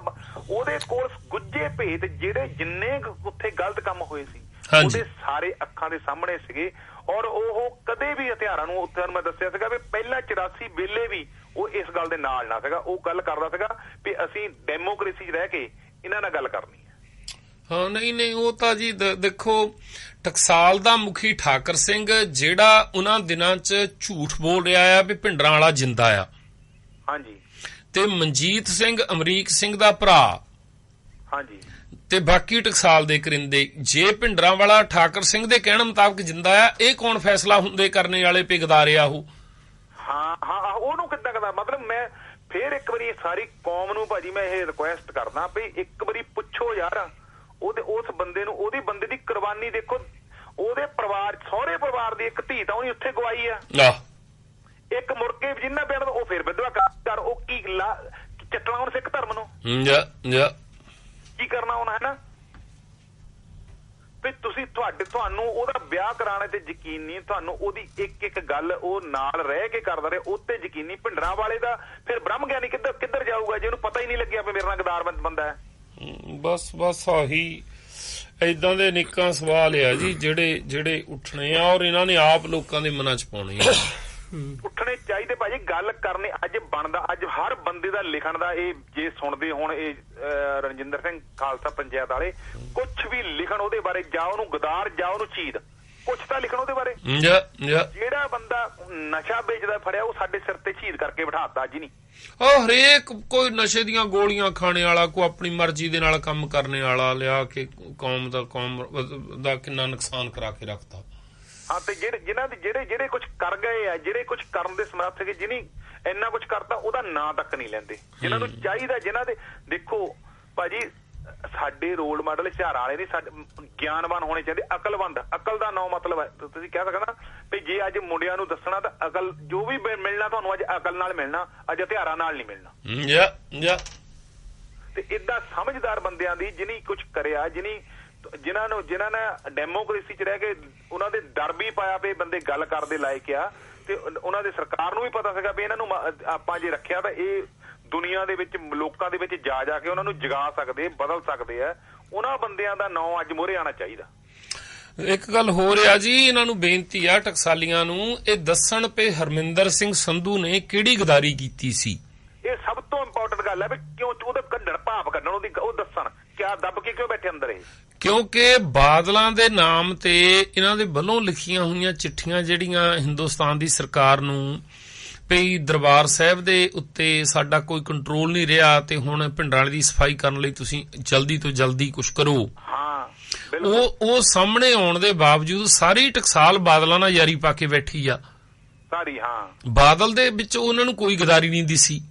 ਉਹਦੇ ਕੋਲ ਗੁੱਜੇ ਭੇਤ ਜਿਹੜੇ ਜਿੰਨੇ ਕੁ ਉੱਥੇ ਗਲਤ ਕੰਮ ਹੋਏ ਸੀ। ਉਹਦੇ ਸਾਰੇ ਅੱਖਾਂ ਦੇ ਸਾਹਮਣੇ ਸੀਗੇ ਔਰ ਉਹ ਕਦੇ ਵੀ ਹਥਿਆਰਾਂ ਨੂੰ ਉੱਥੇ ਮੈਂ ਦੱਸਿਆ ਸੀਗਾ ਵੀ ਪਹਿਲਾਂ 84 ਵੇਲੇ ਵੀ ਉਹ ਇਸ ਗੱਲ ਦੇ ਨਾਲ ਨਾ ਸੀਗਾ। ਉਹ ਗੱਲ ਕਰਦਾ ਸੀਗਾ ਵੀ ਅਸੀਂ ਡੈਮੋਕ੍ਰੇਸੀ 'ਚ ਰਹਿ ਕੇ ਇਹਨਾਂ ਨਾਲ ਗੱਲ ਕਰਨੀ ਹੈ। ਹਾਂ ਨਹੀਂ ਨਹੀਂ ਉਹ ਤਾਂ ਜੀ ਦੇਖੋ ਟਕਸਾਲ ਦਾ ਮੁਖੀ ਠਾਕਰ ਸਿੰਘ ਜਿਹੜਾ ਉਹਨਾਂ ਦਿਨਾਂ 'ਚ ਝੂਠ ਬੋਲ ਰਿਹਾ ਆ ਵੀ ਭਿੰਡਰਾਂ ਵਾਲਾ ਜਿੰਦਾ ਆ। ਹਾਂਜੀ। ਤੇ ਮਨਜੀਤ ਸਿੰਘ ਅਮਰੀਕ ਸਿੰਘ ਦਾ ਭਰਾ। ਹਾਂਜੀ। ਤੇ ਬਾਕੀ ਟਕਸਾਲ ਦੇ ਕਰਿੰਦੇ। ਜੇ ਭਿੰਡਰਾਂ ਵਾਲਾ ਠਾਕਰ ਸਿੰਘ ਦੇ ਕਹਿਣ ਮੁਤਾਬਕ ਜਿੰਦਾ ਆ ਇਹ ਕੌਣ ਫੈਸਲਾ ਹੁੰਦੇ ਕਰਨੇ ਵਾਲੇ ਪਿਗਦਾਰੇ ਆ ਉਹ? ਹਾਂ ਹਾਂ ਉਹਨੂੰ ਕਿੱਦਾਂ ਕਰਦਾ ਮਤਲਬ ਮੈਂ ਫੇਰ ਇੱਕ ਵਾਰੀ ਸਾਰੀ ਕੌਮ ਨੂੰ ਭਾਜੀ ਮੈਂ ਇਹ ਰਿਕੁਐਸਟ ਕਰਦਾ ਵੀ ਇੱਕ ਵਾਰੀ ਪੁੱਛੋ ਯਾਰ ਉਹਦੇ ਉਸ ਬੰਦੇ ਨੂੰ ਉਹਦੀ ਬੰਦੇ ਦੀ ਕੁਰਬਾਨੀ ਦੇਖੋ। ਉਹਦੇ ਪਰਿਵਾਰ ਸਹੁਰੇ ਪਰਿਵਾਰ ਦੀ ਇੱਕ ਧੀ ਤਾਂ ਉਹਨੇ ਉੱਥੇ ਗਵਾਈ ਆ। ਇੱਕ ਕੇ ਜਿੰਨਾ ਪਿੰਡ ਉਹ ਫੇਰ ਵਿਧਵਾ ਕਰ- ਉਹ ਕੀ ਚੱਟਣਾ ਉਹਨੇ ਸਿੱਖ ਧਰਮ ਨੂੰ? ਜਾ ਜਾ ਕੀ ਕਰਨਾ ਉਹਨਾਂ ਹੈ ਨਾ ਵੀ ਤੁਸੀਂ ਤੁਹਾਡੇ ਤੁਹਾਨੂੰ ਉਹਦਾ ਵਿਆਹ ਕਰਾਣੇ ਤੇ ਯਕੀਨ ਨਹੀਂ ਤੁਹਾਨੂੰ ਉਹਦੀ ਇੱਕ ਇੱਕ ਗੱਲ ਉਹ ਨਾਲ ਰਹਿ ਕੇ ਕਰਦਾ ਰਹੇ ਉਹ ਤੇ ਯਕੀਨ ਨਹੀਂ। ਭਿੰਡਰਾਂ ਵਾਲੇ ਦਾ ਫਿਰ ਬ੍ਰਹਮ ਗਿਆਨੀ ਕਿੱਧਰ ਕਿੱਧਰ ਜਾਊਗਾ? ਜੇ ਉਹਨੂੰ ਪਤਾ ਹੀ ਨਹੀਂ ਲੱਗਿਆ ਵੀ ਮੇਰੇ ਨਾਲ ਗਦਾਰ ਬੰਦ- ਹੈ। ਬਸ ਬਸ ਆਹੀ ਇਦਾਂ ਦੇ ਨਿੱਕਾਂ ਸਵਾਲ ਆ ਜੀ ਜਿਹੜੇ ਜਿਹੜੇ ਉੱਠਣੇ ਆ ਔਰ ਇਹਨਾਂ ਨੇ ਆਪ ਲੋਕਾਂ ਦੇ ਮਨਾਂ 'ਚ ਪਾਉਣੇ ਆ। ਉੱਠਣੇ ਗੱਲ ਕਰਨੀ ਅੱਜ ਬਣਦਾ ਅੱਜ ਹਰ ਬੰਦੇ ਦਾ ਲਿਖਣ ਦਾ ਇਹ ਜੇ ਸੁਣਦੇ ਹੁਣ ਇਹ ਰਣਜਿੰਦਰ ਸਿੰਘ ਖਾਲਸਾ ਪੰਚਾਇਤ ਵਾਲੇ ਕੁਝ ਵੀ ਲਿਖਣ ਉਹਦੇ ਬਾਰੇ ਜਾ ਉਹਨੂੰ ਗਦਾਰ ਜਾ ਉਹਨੂੰ ਚੀਦ ਕੁਝ ਤਾਂ ਲਿਖਣ ਉਹਦੇ ਬਾਰੇ। ਜਾ ਜਾ। ਜਿਹੜਾ ਬੰਦਾ ਨਸ਼ਾ ਵੇਚਦਾ ਫੜਿਆ ਉਹ ਸਾਡੇ ਸਿਰ ਤੇ ਸ਼ਹੀਦ ਕਰਕੇ ਬਿਠਾਤਾ ਅੱਜ ਹੀ ਨਹੀਂ। ਉਹ ਹਰੇਕ ਕੋਈ ਨਸ਼ੇ ਦੀਆਂ ਗੋਲੀਆਂ ਖਾਣੇ ਵਾਲਾ ਕੋਈ ਆਪਣੀ ਮਰਜ਼ੀ ਦੇ ਨਾਲ ਕੰਮ ਕਰਨੇ ਵਾਲਾ ਲਿਆ ਕੇ ਕੌਮ ਦਾ ਕੌਮ ਦਾ ਕਿੰਨਾ ਨੁਕਸਾਨ ਕਰਾ ਕੇ ਰੱਖਤਾ। ਹਾਂ ਤੇ ਜਿਹੜੇ ਜਿਨ੍ਹਾਂ ਦੇ ਜਿਹੜੇ ਜਿਹੜੇ ਕੁਝ ਕਰ ਗਏ ਆ ਜਿਹੜੇ ਕੁਝ ਕਰਨ ਦੇ ਸਮਰੱਥ ਹੈਗੇ ਜਿਨੀ ਇੰਨਾ ਕੁਝ ਕਰਤਾ ਉਹਦਾ ਨਾਂ ਤੱਕ ਨਹੀਂ ਲੈਂਦੇ। ਜਿਨ੍ਹਾਂ ਨੂੰ ਚਾਹੀਦਾ ਜਿਨ੍ਹਾਂ ਦੇ ਦੇਖੋ ਭਾਜੀ ਸਾਡੇ ਰੋਲ ਮਾਡਲ ਹੁਸ਼ਿਆਰਾਂ ਵਾਲੇ ਨਹੀਂ ਸਾਡੇ ਗਿਆਨਵਾਨ ਹੋਣੇ ਚਾਹੀਦੇ ਅਕਲਵੰਦ। ਅਕਲ ਦਾ ਨਾਂ ਮਤਲਬ ਹੈ ਤੁਸੀਂ ਕਹਿ ਸਕਦਾ ਵੀ ਜੇ ਅੱਜ ਮੁੰਡਿਆਂ ਨੂੰ ਦੱਸਣਾ ਤਾਂ ਅਕਲ ਜੋ ਵੀ ਮਿਲਣਾ ਤੁਹਾਨੂੰ ਅੱਜ ਅਕਲ ਨਾਲ ਮਿਲਣਾ ਅੱਜ ਹਥਿਆਰਾਂ ਨਾਲ ਨਹੀਂ ਮਿਲਣਾ। ਜਾ ਜਾ ਤੇ ਇਦਾਂ ਸਮਝਦਾਰ ਬੰਦਿਆਂ ਦੀ ਜਿਨੀ ਕੁਝ ਕਰਿਆ ਜਿਨੀ ਜਿਨ੍ਹਾਂ ਨੂੰ ਜਿਨ੍ਹਾਂ ਨੇ ਡੈਮੋਕ੍ਰੇਸੀ 'ਚ ਰਹਿ ਕੇ ਉਹਨਾਂ ਦੇ ਡਰ ਵੀ ਪਾਇਆ ਇਹ ਬੰਦੇ ਗੱਲ ਕਰਦੇ ਲਾਇਕ ਆ। ਤੇ ਉਹਨਾਂ ਦੇ ਸਰਕਾਰ ਨੂੰ ਵੀ ਪਤਾ ਸੀਗਾ ਵੀ ਇਹਨਾਂ ਨੂੰ ਆਪਾਂ ਜੇ ਰੱਖਿਆ ਤਾਂ ਇਹ ਦੁਨੀਆ ਦੇ ਵਿੱਚ ਲੋਕਾਂ ਦੇ ਵਿੱਚ ਜਾ ਜਾ ਕੇ ਉਹਨਾਂ ਨੂੰ ਜਗਾ ਸਕਦੇ ਬਦਲ ਸਕਦੇ ਆ। ਉਹਨਾਂ ਬੰਦਿਆਂ ਦਾ ਨਾਂ ਅੱਜ ਮੋਹਰੇ ਆਣਾ ਚਾਹੀਦਾ। ਇੱਕ ਗੱਲ ਹੋ ਰਿਹਾ ਜੀ ਇਹਨਾਂ ਨੂੰ ਬੇਨਤੀ ਆ ਟਕਸਾਲੀਆਂ ਨੂੰ ਇਹ ਦੱਸਣ ਪਏ ਹਰਮਿੰਦਰ ਸਿੰਘ ਸੰਧੂ ਨੇ ਕਿਹੜੀ ਗਦਾਰੀ ਕੀਤੀ ਸੀ? ਇਹ ਸਭ ਤੋਂ ਇੰਪੋਰਟੈਂਟ ਗੱਲ ਹੈ ਵੀ ਕਿਉਂ ਉਹਦੇ ਕੱਢਣ ਭਾਵ ਕੱਢਣ ਉਹਦੀ ਉਹ ਦੱਸਣ ਕਿਆ ਦੱਬ ਕੇ ਕਿਉਂ ਬੈਠੇ ਅੰਦਰ ਇਹ? ਕਿਉਂਕਿ ਬਾਦਲਾਂ ਦੇ ਨਾਮ ਤੇ ਇਹਨਾਂ ਦੇ ਵੱਲੋਂ ਲਿਖੀਆਂ ਹੋਈਆਂ ਚਿੱਠੀਆਂ ਜਿਹੜੀਆਂ ਹਿੰਦੁਸਤਾਨ ਦੀ ਸਰਕਾਰ ਨੂੰ ਪਈ ਦਰਬਾਰ ਸਾਹਿਬ ਦੇ ਉੱਤੇ ਸਾਡਾ ਕੋਈ ਕੰਟਰੋਲ ਨਹੀਂ ਰਿਹਾ ਤੇ ਹੁਣ ਭਿੰਡਰਾਂ ਦੀ ਸਫ਼ਾਈ ਕਰਨ ਲਈ ਤੁਸੀਂ ਜਲਦੀ ਤੋਂ ਜਲਦੀ ਕੁਝ ਕਰੋ। ਉਹ ਉਹ ਸਾਹਮਣੇ ਆਉਣ ਦੇ ਬਾਵਜੂਦ ਸਾਰੀ ਟਕਸਾਲ ਬਾਦਲਾਂ ਨਾਲ ਯਾਰੀ ਪਾ ਕੇ ਬੈਠੀ ਆ। ਸਾਰੀ ਹਾਂ। ਬਾਦਲ ਦੇ ਵਿੱਚ ਉਹਨਾਂ ਨੂੰ ਕੋਈ ਗਦਾਰੀ ਨਹੀਂ ਦਿਸੀ।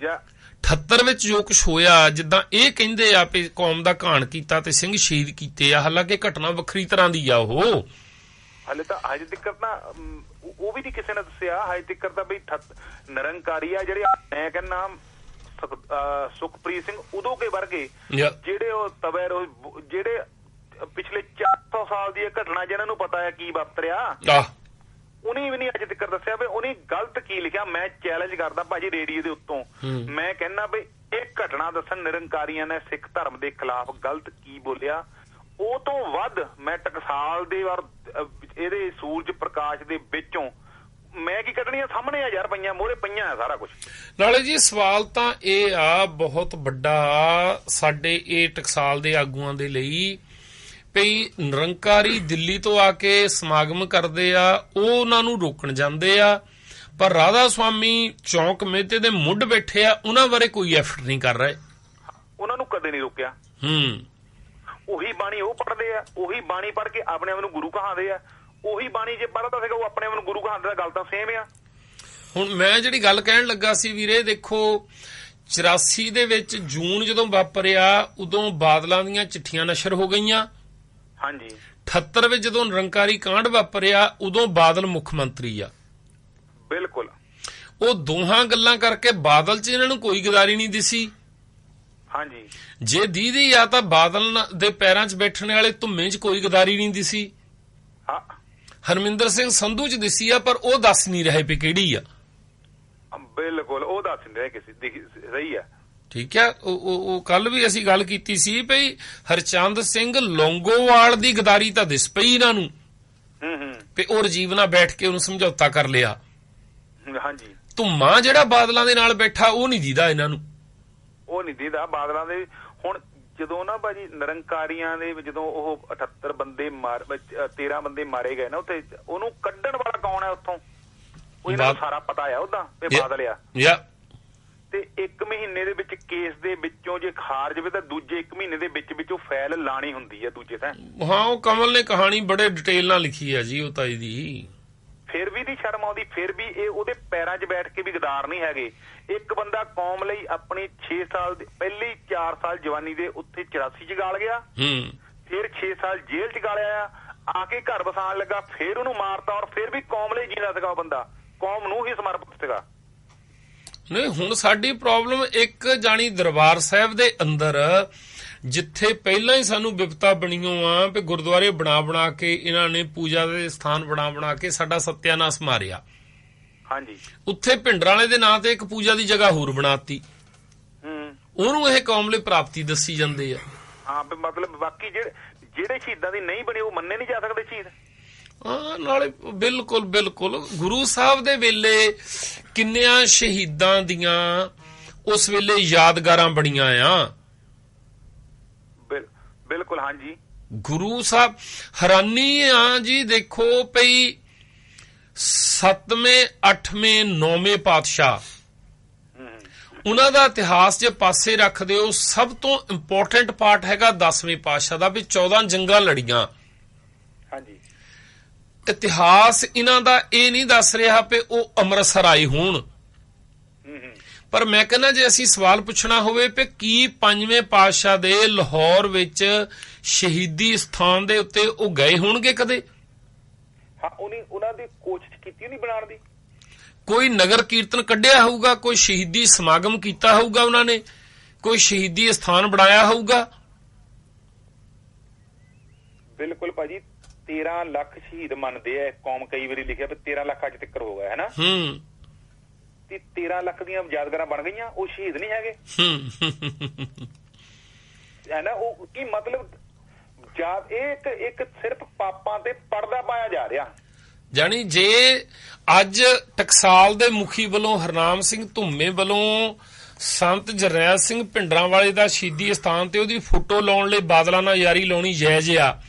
ਜਾਂ 78 ਵਿੱਚ ਜੋ ਕੁਝ ਹੋਇਆ ਜਿੱਦਾਂ ਇਹ ਕਹਿੰਦੇ ਆ ਵੀ ਕੌਮ ਦਾ ਘਾਣ ਕੀਤਾ ਤੇ ਸਿੰਘ ਸ਼ਹੀਦ ਕੀਤੇ ਆ ਹਾਲਾਂਕਿ ਘਟਨਾ ਵੱਖਰੀ ਤਰ੍ਹਾਂ ਦੀ ਆ ਉਹ। ਹਲੇ ਤਾਂ ਹਜੇ ਤੱਕ ਨਾ ਉਹ ਵੀ ਨਹੀਂ ਕਿਸੇ ਨੇ ਦੱਸਿਆ। ਹਜੇ ਤੱਕ ਤਾਂ ਬਈ ਨਿਰੰਕਾਰੀ ਆ ਜਿਹੜੇ ਮੈਂ ਅਹ, ਸੁਖਪ੍ਰੀਤ ਸਿੰਘ ਉਦੋਂ ਕੇ ਵਰਗੇ ਜਿਹੜੇ ਉਹ ਉਹ ਜਿਹੜੇ ਪਿਛਲੇ 400 ਸਾਲ ਦੀ ਇਹ ਘਟਨਾ ਜਿਹਨਾਂ ਨੂੰ ਪਤਾ ਹੈ ਕੀ ਵਾਪਰਿਆ ਉਹਨੇ ਵੀ ਨਹੀਂ ਅਜੇ ਤੱਕ ਦੱਸਿਆ ਵੀ ਉਹਨੇ ਗਲਤ ਕੀ ਲਿਖਿਆ। ਮੈਂ ਚੈਲੰਜ ਕਰਦਾ ਭਾਜੀ ਰੇਡੀਓ ਦੇ ਉੱਤੋਂ। ਮੈਂ ਕਹਿੰਦਾ ਵੀ ਇਹ ਘਟਨਾ ਦੱਸਣ ਨਿਰੰਕਾਰੀਆਂ ਨੇ ਸਿੱਖ ਧਰਮ ਦੇ ਖਿਲਾਫ ਗਲਤ ਕੀ ਬੋਲਿਆ। ਉਹ ਤੋਂ ਵੱਧ ਮੈਂ ਟਕਸਾਲ ਦੇ ਔਰ ਇਹਦੇ ਸੂਰਜ ਪ੍ਰਕਾਸ਼ ਦੇ ਵਿੱਚੋਂ ਮੈਂ ਕੀ ਕੱਢਣੀਆਂ ਸਾਹਮਣੇ ਆ ਯਾਰ ਪਈਆਂ ਮੋਰੇ ਪਈਆਂ ਆ ਸਾਰਾ ਕੁਝ ਨਾਲੇ ਜੀ ਸਵਾਲ ਤਾਂ ਇਹ ਆ ਬਹੁਤ ਵੱਡਾ ਸਾਡੇ ਇਹ ਟਕਸਾਲ ਦੇ ਆਗੂਆਂ ਦੇ ਲਈ ਭਈ ਨਿਰੰਕਾਰੀ ਦਿੱਲੀ ਤੋਂ ਆ ਕੇ ਸਮਾਗਮ ਕਰਦੇ ਆ ਉਹ ਉਹਨਾਂ ਨੂੰ ਰੋਕਣ ਜਾਂਦੇ ਆ। ਪਰ ਰਾਧਾ ਸੁਆਮੀ ਚੌਂਕ ਮੇਤੇ ਦੇ ਮੁੱਢ ਬੈਠੇ ਆ ਉਹਨਾਂ ਬਾਰੇ ਕੋਈ ਐਫਰਟ ਨਹੀਂ ਕਰ ਰਹੇ। ਉਹਨਾਂ ਨੂੰ ਕਦੇ ਨਹੀਂ ਰੋਕਿਆ। ਹੂੰ। ਉਹੀ ਬਾਣੀ ਉਹ ਪੜ੍ਹਦੇ ਆ ਉਹੀ ਬਾਣੀ ਪੜ੍ਹ ਕੇ ਆਪਣੇ ਆਪ ਨੂੰ ਗੁਰੂ ਕਹਾਉਂਦੇ ਆ। ਉਹੀ ਬਾਣੀ ਜੇ ਪੜ੍ਹਦਾ ਸੀਗਾ ਉਹ ਆਪਣੇ ਆਪ ਨੂੰ ਗੁਰੂ ਕਹਾਉਂਦਾ ਗੱਲ ਤਾਂ ਸੇਮ ਆ। ਹੁਣ ਮੈਂ ਜਿਹੜੀ ਗੱਲ ਕਹਿਣ ਲੱਗਾ ਸੀ ਵੀਰੇ ਦੇਖੋ 84 ਦੇ ਵਿੱਚ ਜੂਨ ਜਦੋਂ ਵਾਪਰਿਆ ਉਦੋਂ ਬਾਦਲਾਂ ਦੀਆਂ ਚਿੱਠੀਆਂ ਨਸ਼ਰ ਹੋ ਗਈਆਂ। ਹਾਂਜੀ। 78 ਵਿੱਚ ਜਦੋਂ ਨਿਰੰਕਾਰੀ ਕਾਂਡ ਵਾਪਰਿਆ ਉਦੋਂ ਬਾਦਲ ਮੁੱਖ ਮੰਤਰੀ ਆ। ਬਿਲਕੁਲ। ਉਹ ਦੋਹਾਂ ਗੱਲਾਂ ਕਰਕੇ ਬਾਦਲ 'ਚ ਇਹਨਾਂ ਨੂੰ ਕੋਈ ਗਦਾਰੀ ਨਹੀਂ ਦਿਸੀ। ਹਾਂਜੀ। ਜੇ ਦੀਦੀ ਆ ਤਾਂ ਬਾਦਲ ਦੇ ਪੈਰਾਂ 'ਚ ਬੈਠਣ ਵਾਲੇ ਧੁੰਮੇ 'ਚ ਕੋਈ ਗਦਾਰੀ ਨਹੀਂ ਦਿਸੀ। ਹਾਂ। ਹਰਮਿੰਦਰ ਸਿੰਘ ਸੰਧੂ 'ਚ ਦਿਸੀ ਆ ਪਰ ਉਹ ਦੱਸ ਨਹੀਂ ਰਹੇ ਵੀ ਕਿਹੜੀ ਆ। ਬਿਲਕੁਲ ਉਹ ਦੱਸ ਨਹੀਂ ਰਿਹਾ ਕਿਸੇ ਸਹੀ ਆ। ਠੀਕ ਹੈ? ਉਹ ਉਹ- ਕੱਲ ਵੀ ਅਸੀਂ ਗੱਲ ਕੀਤੀ ਸੀ ਭਈ ਹਰਚੰਦ ਸਿੰਘ ਲੌਂਗੋਵਾਲ ਦੀ ਗਦਾਰੀ ਤਾਂ ਦਿਸ ਪਈ ਇਹਨਾਂ ਨੂੰ। ਹੂੰ ਹੂੰ। ਤੇ ਉਹ ਰਜੀਵ ਨਾਲ ਬੈਠ ਕੇ ਉਹਨੂੰ ਸਮਝੌਤਾ ਕਰ ਲਿਆ। ਹਾਂਜੀ। ਧੁੰਮਾ ਜਿਹੜਾ ਬਾਦਲਾਂ ਦੇ ਨਾਲ ਬੈਠਾ ਉਹ ਨਹੀਂ ਦੀਦਾ ਇਹਨਾਂ ਨੂੰ। ਉਹ ਨਹੀਂ ਦੀਦਾ ਬਾਦਲਾਂ ਦੇ। ਹੁਣ ਜਦੋਂ ਨਾ ਭਾਜੀ ਨਿਰੰਕਾਰੀਆਂ ਦੇ ਵਿੱਚ ਜਦੋਂ ਉਹ 78 ਬੰਦੇ ਮਾਰ ਵਿੱਚ, ਅ, 13 ਬੰਦੇ ਮਾਰੇ ਗਏ ਨਾ ਉੱਥੇ ਉਹਨੂੰ ਕੱਢਣ ਵਾਲਾ ਕੌਣ ਹੈ ਉੱਥੋਂ? ਉਹ ਇਹਨਾਂ ਨੂੰ ਸਾਰਾ ਪਤਾ ਆ ਉਹਦਾ ਇਹ ਬਾਦਲ ਆ। ਯਾ ਤੇ ਇੱਕ ਮਹੀਨੇ ਦੇ ਵਿੱਚ ਕੇਸ ਦੇ ਵਿੱਚੋਂ ਜੇ ਖਾਰਜ ਹੋਵੇ ਤਾਂ ਦੂਜੇ ਇੱਕ ਮਹੀਨੇ ਦੇ ਵਿੱਚ ਵਿੱਚ ਉਹ ਫਾਈਲ ਲਾਣੀ ਹੁੰਦੀ ਹੈ ਦੂਜੇ ਤਾਂ। ਹਾਂ ਉਹ ਕਮਲ ਨੇ ਕਹਾਣੀ ਬੜੇ ਡਿਟੇਲ ਨਾਲ ਲਿਖੀ ਹੈ ਜੀ ਉਹ ਤਾਈ ਦੀ। ਫਿਰ ਵੀ ਨਹੀਂ ਸ਼ਰਮ ਆਉਂਦੀ ਫਿਰ ਵੀ ਇਹ ਉਹਦੇ ਪੈਰਾਂ 'ਚ ਬੈਠ ਕੇ ਵੀ ਗਦਾਰ ਨਹੀਂ ਹੈਗੇ। ਇੱਕ ਬੰਦਾ ਕੌਮ ਲਈ ਆਪਣੀ 6 ਸਾਲ ਦੀ ਪਹਿਲੀ 4 ਸਾਲ ਜਵਾਨੀ ਦੇ ਉੱਥੇ 84 ਚ ਗਾਲ ਗਿਆ। ਹੂੰ। ਫਿਰ 6 ਸਾਲ ਜੇਲ੍ਹ 'ਚ ਗਾਲਿਆ ਆ ਆ ਕੇ ਘਰ ਵਸਾਣ ਲੱਗਾ ਫਿਰ ਉਹਨੂੰ ਮਾਰਤਾ ਔਰ ਫਿਰ ਵੀ ਕੌਮ ਲਈ ਜੀਣਾ ਸੀਗਾ ਉਹ ਬੰਦਾ। ਕੌਮ ਨੂੰ ਹੀ ਸਮਰਪਿਤ ਸੀਗਾ। ਨਹੀਂ ਹੁਣ ਸਾਡੀ ਪ੍ਰੋਬਲਮ ਇੱਕ ਜਾਣੀ ਦਰਬਾਰ ਸਾਹਿਬ ਦੇ ਅੰਦਰ ਜਿੱਥੇ ਪਹਿਲਾਂ ਹੀ ਸਾਨੂੰ ਵਿਪਤਾ ਬਣੀਓ ਆ ਵੀ ਗੁਰਦੁਆਰੇ ਬਣਾ ਬਣਾ ਕੇ ਇਹਨਾਂ ਨੇ ਪੂਜਾ ਦੇ ਸਥਾਨ ਬਣਾ ਬਣਾ ਕੇ ਸਾਡਾ ਸਤਿਆਨਾਸ਼ ਮਾਰਿਆ। ਹਾਂਜੀ। ਉੱਥੇ ਭਿੰਡਰਾਲੇ ਦੇ ਨਾਂ ਤੇ ਇੱਕ ਪੂਜਾ ਦੀ ਜਗ੍ਹਾ ਹੋਰ ਬਣਾਤੀ। ਹੂੰ। ਉਹਨੂੰ ਇਹ ਕੌਮ ਲਈ ਪ੍ਰਾਪਤੀ ਦੱਸੀ ਜਾਂਦੇ ਆ। ਹਾਂ ਮਤਲਬ ਬਾਕੀ ਜਿਹੜੇ ਜਿਹੜੇ ਸ਼ਹੀਦਾਂ ਦੀ ਨਹੀਂ ਬਣੀ ਉਹ ਮੰਨੇ ਨਹੀਂ ਜਾ ਸਕਦੇ ਸ਼ਹੀਦ। ਹਾਂ ਨਾਲੇ ਬਿਲਕੁਲ ਬਿਲਕੁਲ। ਗੁਰੂ ਸਾਹਿਬ ਦੇ ਵੇਲੇ ਕਿੰਨਿਆਂ ਸ਼ਹੀਦਾਂ ਦੀਆਂ ਉਸ ਵੇਲੇ ਯਾਦਗਾਰਾਂ ਬਣੀਆਂ ਆ। ਬਿਲ- ਬਿਲਕੁਲ ਹਾਂਜੀ। ਗੁਰੂ ਸਾਹਿਬ ਹੈਰਾਨੀ ਆ ਜੀ ਦੇਖੋ ਪਈ 7ਵੇਂ 8ਵੇਂ 9ਵੇਂ ਪਾਤਸ਼ਾਹ। ਹੂੰ ਉਹਨਾਂ ਦਾ ਇਤਿਹਾਸ ਜੇ ਪਾਸੇ ਰੱਖ ਦਿਓ ਸਭ ਤੋਂ ਇੰਪੋਰਟੈਂਟ ਪਾਰਟ ਹੈਗਾ 10ਵੇਂ ਪਾਤਸ਼ਾਹ ਦਾ ਵੀ 14 ਜੰਗਾਂ ਲੜੀਆਂ। ਹਾਂਜੀ। ਇਤਿਹਾਸ ਇਹਨਾਂ ਦਾ ਇਹ ਨਹੀਂ ਦੱਸ ਰਿਹਾ ਕਿ ਉਹ ਅੰਮ੍ਰਿਤਸਰ ਆਏ ਹੋਣ। ਪਰ ਮੈਂ ਕਹਿੰਦਾ ਜੇ ਅਸੀਂ ਸਵਾਲ ਪੁੱਛਣਾ ਹੋਵੇ ਕਿ ਕੀ ਪੰਜਵੇਂ ਪਾਤਸ਼ਾਹ ਦੇ ਲਾਹੌਰ ਵਿੱਚ ਸ਼ਹੀਦੀ ਸਥਾਨ ਦੇ ਉੱਤੇ ਉਹ ਗਏ ਹੋਣਗੇ ਕਦੇ? ਹਾਂ ਉਹਨੇ ਉਹਨਾਂ ਦੀ ਕੋਸ਼ਿਸ਼ ਕੀਤੀ ਨਹੀਂ ਬਣਾਉਣ ਦੀ? ਕੋਈ ਨਗਰ ਕੀਰਤਨ ਕੱਢਿਆ ਹੋਊਗਾ ਕੋਈ ਸ਼ਹੀਦੀ ਸਮਾਗਮ ਕੀਤਾ ਹੋਊਗਾ ਉਹਨਾਂ ਨੇ ਕੋਈ ਸ਼ਹੀਦੀ ਸਥਾਨ ਬਣਾਇਆ ਹੋਊਗਾ? ਬਿਲਕੁਲ ਭਾਜੀ 13 ਲੱਖ ਸ਼ਹੀਦ ਮੰਨਦੇ ਆ ਕੌਮ ਕਈ ਵਾਰੀ ਲਿਖਿਆ ਵੀ 13 ਲੱਖ ਅੱਜ ਤੱਕ ਹੋ ਗਿਆ ਹੈ ਨਾ? ਹੂੰ। ਤੇ 13 ਲੱਖ ਦੀਆਂ ਯਾਦਗਾਰਾਂ ਬਣ ਗਈਆਂ ਉਹ ਸ਼ਹੀਦ ਨਹੀਂ ਹੈਗੇ। ਹੂੰ। ਹੈ ਨਾ ਉਹ ਕੀ ਮਤਲਬ ਇਹ ਇੱਕ ਇੱਕ ਸਿਰਫ ਪਾਪਾਂ ਤੇ ਪਰਦਾ ਪਾਇਆ ਜਾ ਰਿਹਾ। ਜਾਣੀ ਜੇ ਅੱਜ ਟਕਸਾਲ ਦੇ ਮੁਖੀ ਵੱਲੋਂ ਹਰਨਾਮ ਸਿੰਘ ਧੁੰਮੇ ਵੱਲੋਂ ਸੰਤ ਜਰਨੈਲ ਸਿੰਘ ਭਿੰਡਰਾਂ ਵਾਲੇ ਦਾ ਸ਼ਹੀਦੀ ਸਥਾਨ ਤੇ ਉਹਦੀ ਫੋਟੋ ਲਾਉਣ ਲਈ ਬਾਦਲਾਂ ਨਾਲ ਯਾਰੀ ਲਾਉਣੀ ਜਾਇਜ਼ ਆ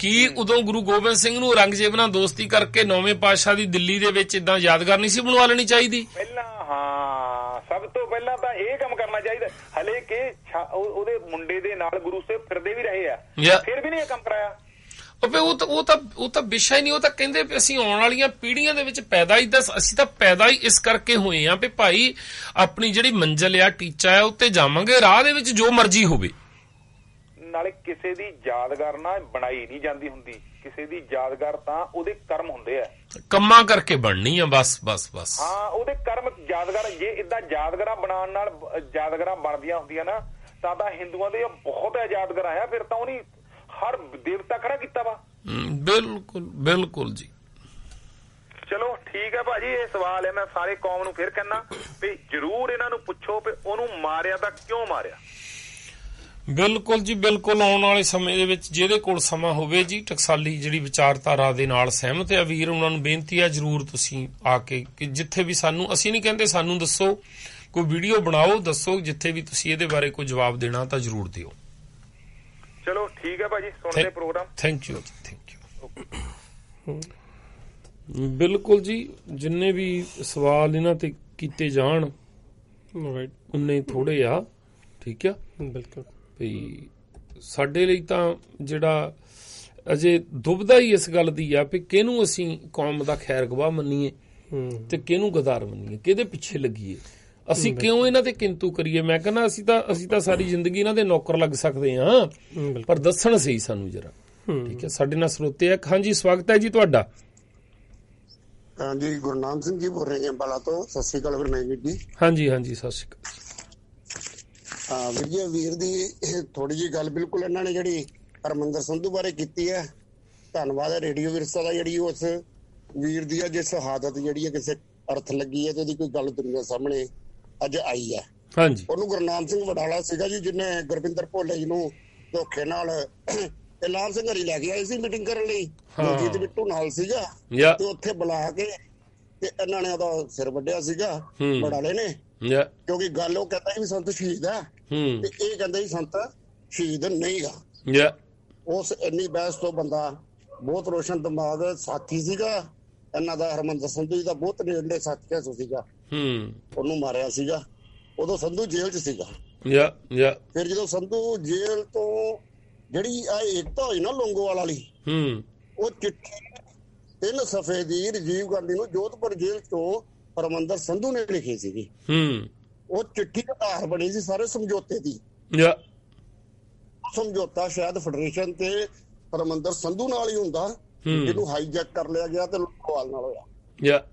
ਕੀ ਉਦੋਂ ਗੁਰੂ ਗੋਬਿੰਦ ਸਿੰਘ ਨੂੰ ਔਰੰਗਜ਼ੇਬ ਨਾਲ ਦੋਸਤੀ ਕਰਕੇ ਨੌਵੇਂ ਪਾਤਸ਼ਾਹ ਦੀ ਦਿੱਲੀ ਦੇ ਵਿੱਚ ਇਦਾਂ ਯਾਦਗਾਰ ਨਹੀਂ ਸੀ ਬਣਵਾ ਲੈਣੀ ਚਾਹੀਦੀ? ਪਹਿਲਾਂ ਹਾਂ ਸਭ ਤੋਂ ਪਹਿਲਾਂ ਤਾਂ ਇਹ ਕੰਮ ਕਰਨਾ ਚਾਹੀਦਾ। ਹਲੇ ਕਿ ਉਹਦੇ ਮੁੰਡੇ ਦੇ ਨਾਲ ਗੁਰੂ ਸਾਹਿਬ ਫਿਰਦੇ ਵੀ ਰਹੇ ਆ। ਫਿਰ ਵੀ ਨਹੀਂ ਇਹ ਕੰਮ ਕਰਾਇਆ। ਉਹ ਉਹ ਤਾਂ ਉਹ ਤਾਂ ਉਹ ਤਾਂ ਵਿਸ਼ਾ ਹੀ ਨਹੀਂ ਉਹ ਤਾਂ ਕਹਿੰਦੇ ਵੀ ਅਸੀਂ ਆਉਣ ਵਾਲੀਆਂ ਪੀੜ੍ਹੀਆਂ ਦੇ ਵਿੱਚ ਪੈਦਾ ਹੀ ਦੱਸ ਅਸੀਂ ਤਾਂ ਪੈਦਾ ਹੀ ਇਸ ਕਰਕੇ ਹੋਏ ਆ ਵੀ ਭਾਈ ਆਪਣੀ ਜਿਹੜੀ ਮੰਜ਼ਲ ਆ ਟੀਚਾ ਆ ਉੱਤੇ ਜਾਵਾਂਗੇ ਰਾਹ ਦੇ ਵਿੱਚ ਜੋ ਮਰਜ਼ੀ ਹੋਵੇ। ਨਾਲੇ ਕਿਸੇ ਦੀ ਯਾਦਗਾਰ ਨਾ ਬਣਾਈ ਨਹੀਂ ਜਾਂਦੀ ਹੁੰਦੀ। ਕਿਸੇ ਦੀ ਯਾਦਗਾਰ ਤਾਂ ਉਹਦੇ ਕਰਮ ਹੁੰਦੇ ਆ। ਕੰਮਾਂ ਕਰਕੇ ਬਣਨੀ ਆ ਬਸ ਬਸ ਬਸ। ਹਾਂ ਉਹਦੇ ਕਰਮ ਯਾਦਗਾਰ ਜੇ ਇਦਾਂ ਯਾਦਗਾਰਾਂ ਬਣਾਉਣ ਨਾਲ ਯਾਦਗਾਰਾਂ ਬਣਦੀਆਂ ਹੁੰਦੀਆਂ ਨਾ ਤਾਂ ਤਾਂ ਹਿੰਦੂਆਂ ਦੇ ਬਹੁਤ ਯਾਦਗਾਰਾਂ ਆ ਫਿਰ ਤਾਂ ਉਹਨੇ ਹਰ ਦੇਵਤਾ ਖੜਾ ਕੀਤਾ ਵਾ। ਬਿਲਕੁਲ ਬਿਲਕੁਲ ਜੀ। ਚਲੋ ਠੀਕ ਹੈ ਭਾਜੀ ਇਹ ਸਵਾਲ ਹੈ ਮੈਂ ਸਾਰੇ ਕੌਮ ਨੂੰ ਫਿਰ ਕਹਿਣਾ ਵੀ ਜਰੂਰ ਇਹਨਾਂ ਨੂੰ ਪੁੱਛੋ ਵੀ ਉਹਨੂੰ ਮਾਰਿਆ ਤਾਂ ਕਿਉਂ ਮਾਰਿਆ? ਬਿਲਕੁਲ ਜੀ ਬਿਲਕੁਲ ਆਉਣ ਵਾਲੇ ਸਮੇਂ ਦੇ ਵਿੱਚ ਜਿਹਦੇ ਕੋਲ ਸਮਾਂ ਹੋਵੇ ਜੀ ਟਕਸਾਲੀ ਜਿਹੜੀ ਵਿਚਾਰਧਾਰਾ ਦੇ ਨਾਲ ਸਹਿਮਤ ਆ ਵੀਰ ਉਹਨਾਂ ਨੂੰ ਬੇਨਤੀ ਆ ਜਰੂਰ ਤੁਸੀਂ ਆ ਕੇ ਕਿ ਜਿੱਥੇ ਵੀ ਸਾਨੂੰ ਅਸੀਂ ਨਹੀਂ ਕਹਿੰਦੇ ਸਾਨੂੰ ਦੱਸੋ ਕੋਈ ਵੀਡੀਓ ਬਣਾਓ ਦੱਸੋ ਜਿੱਥੇ ਵੀ ਤੁਸੀਂ ਇਹਦੇ ਬਾਰੇ ਕੋਈ ਜਵਾਬ ਦੇਣਾ ਤਾਂ ਜਰੂਰ ਦਿਓ। ਚਲੋ ਠੀਕ ਹੈ ਭਾਜੀ ਸੁਣਦੇ ਪ੍ਰੋਗਰਾਮ। ਥੈਂਕ ਯੂ ਜੀ ਥੈਂਕ ਯੂ ਬਿਲਕੁਲ ਜੀ ਜਿੰਨੇ ਵੀ ਸਵਾਲ ਇਹਨਾਂ ਤੇ ਕੀਤੇ ਜਾਣ ਰਾਈਟ ਉਨੇ ਥੋੜੇ ਆ ਠੀਕ ਆ? ਬਿਲਕੁਲ। ਵੀ ਸਾਡੇ ਲਈ ਤਾਂ ਜਿਹੜਾ ਅਜੇ ਦੁਬਦਾ ਹੀ ਇਸ ਗੱਲ ਦੀ ਆ ਵੀ ਕਿਹਨੂੰ ਅਸੀਂ ਕੌਮ ਦਾ ਖੈਰ ਗਵਾਹ ਮੰਨੀਏ ਤੇ ਕਿਹਨੂੰ ਗਦਾਰ ਮੰਨੀਏ? ਕਿਹਦੇ ਪਿੱਛੇ ਲੱਗੀਏ? ਅਸੀਂ ਕਿਉਂ ਇਹਨਾਂ ਤੇ ਕਿੰਤੂ ਕਰੀਏ? ਮੈਂ ਕਹਿੰਦਾ ਅਸੀਂ ਤਾਂ ਅਸੀਂ ਤਾਂ ਸਾਰੀ ਜ਼ਿੰਦਗੀ ਇਹਨਾਂ ਦੇ ਨੌਕਰ ਲੱਗ ਸਕਦੇ ਬਿਲਕੁਲ। ਪਰ ਦੱਸਣ ਸਹੀ ਸਾਨੂੰ ਜਰਾ। ਠੀਕ ਹੈ ਸਾਡੇ ਨਾਲ ਸਰੋਤੇ ਆ। ਹਾਂਜੀ ਸਵਾਗਤ ਹੈ ਜੀ ਤੁਹਾਡਾ। ਹਾਂਜੀ ਗੁਰਨਾਮ ਸਿੰਘ ਜੀ ਬੋਲ ਰਹੇ ਹਾਂ ਅੰਬਾਲਾ ਤੋਂ। ਸਤਿ ਸ਼੍ਰੀ ਅਕਾਲ ਗੁਰਨਾਮ ਜੀ। ਹਾਂਜੀ ਹਾਂਜੀ ਸਤਿ ਸ਼੍ਰੀ ਅਕਾਲ। ਹਾਂ ਵੀਰ ਜੀ ਵੀਰ ਦੀ ਥੋੜੀ ਜੀ ਗੱਲ ਬਿਲਕੁਲ ਇਹਨਾਂ ਨੇ ਜਿਹੜੀ ਹਰਮੰਦਰ ਸੰਧੂ ਬਾਰੇ ਕੀਤੀ ਹੈ। ਧੰਨਵਾਦ ਹੈ ਰੇਡੀਓ ਵਿਰਸਾ ਦਾ ਜਿਹੜੀ ਉਸ ਵੀਰ ਦੀ ਅੱਜ ਸ਼ਹਾਦਤ ਜਿਹੜੀ ਹੈ ਕਿਸੇ ਅਰਥ ਲੱਗੀ ਹੈ ਤੇ ਉਹਦੀ ਕੋਈ ਗੱਲ ਦੁਨੀਆ ਸਾਹਮਣੇ ਅੱਜ ਆਈ ਹੈ। ਹਾਂਜੀ। ਉਹਨੂੰ ਗੁਰਨਾਮ ਸਿੰਘ ਵਡਾਲਾ ਸੀਗਾ ਜੀ ਜਿਹਨੇ ਗੁਰਵਿੰਦਰ ਭੋਲੇ ਜੀ ਨੂੰ ਧੋਖੇ ਨਾਲ ਇਲਾਮ ਸਿੰਘ ਹਰੀ ਲੈ ਕੇ ਆਏ ਸੀ ਮੀਟਿੰਗ ਕਰਨ ਲਈ। ਦਲਜੀਤ ਬਿੱਟੂ ਨਾਲ ਸੀਗਾ। ਤੇ ਉੱਥੇ ਬੁਲਾ ਕੇ ਤੇ ਇਹਨਾਂ ਨੇ ਉਹਦਾ ਸਿਰ ਵੱਢਿਆ ਸੀਗਾ। ਵਡਾਲੇ ਨੇ। ਕਿਉਂਕਿ ਗੱਲ ਉਹ ਕਹਿੰਦਾ ਵੀ ਸੰਤ ਸ਼ਹੀਦ ਹੂੰ। ਤੇ ਇਹ ਕਹਿੰਦਾ ਸੀ ਸੰਤ ਸ਼ਹੀਦ ਨਹੀਂਗਾ ਯਾ। ਉਸ ਇੰਨੀ ਬਹਿਸ ਤੋਂ ਬੰਦਾ ਬਹੁਤ ਰੋਸ਼ਨ ਦਿਮਾਗ ਸਾਥੀ ਸੀਗਾ। ਇਹਨਾਂ ਦਾ ਹਰਮੰਦਰ ਸੰਧੂ ਜੀ ਦਾ ਬਹੁਤ ਨੇੜਲੇ ਸਾਥੀ ਸੀਗਾ। ਹੂੰ। ਉਹਨੂੰ ਮਾਰਿਆ ਸੀਗਾ। ਉਦੋਂ ਸੰਧੂ ਜੇਲ੍ਹ 'ਚ ਸੀਗਾ। ਯਾ ਯਾ। ਫਿਰ ਜਦੋਂ ਸੰਧੂ ਜੇਲ੍ਹ ਤੋਂ ਜਿਹੜੀ ਆ ਏਕਤਾ ਹੋਈ ਨਾ ਲੋਂਗੋਵਾਲ ਵਾਲੀ ਹੂੰ। ਉਹ ਚਿੱਠੀ ਤਿੰਨ ਸਫੇ ਦੀ ਰਾਜੀਵ ਗਾਂਧੀ ਨੂੰ ਜੋਧਪੁਰ ਜੇਲ੍ਹ ਤੋਂ ਹਰਮੰਦਰ ਸੰਧੂ ਨੇ ਲਿਖੀ ਸੀਗੀ। ਹੂੰ। ਉਹ ਚਿੱਠੀ ਆਧਾਰ ਬਣੀ ਸੀ ਸਾਰੇ ਸਮਝੌਤੇ ਦੀ। ਯਾ। ਸਮਝੌਤਾ ਸ਼ਾਇਦ ਫੈਡਰੇਸ਼ਨ ਤੇ ਹਰਮੰਦਰ ਸੰਧੂ ਨਾਲ ਹੀ ਹੁੰਦਾ। ਜਿਹਨੂੰ ਹਾਈਜੈਕ ਕਰ ਲਿਆ ਗਿਆ ਤੇ ਲੋਕਵਾਲ ਨਾਲ ਹੋਇਆ। ਯਾ।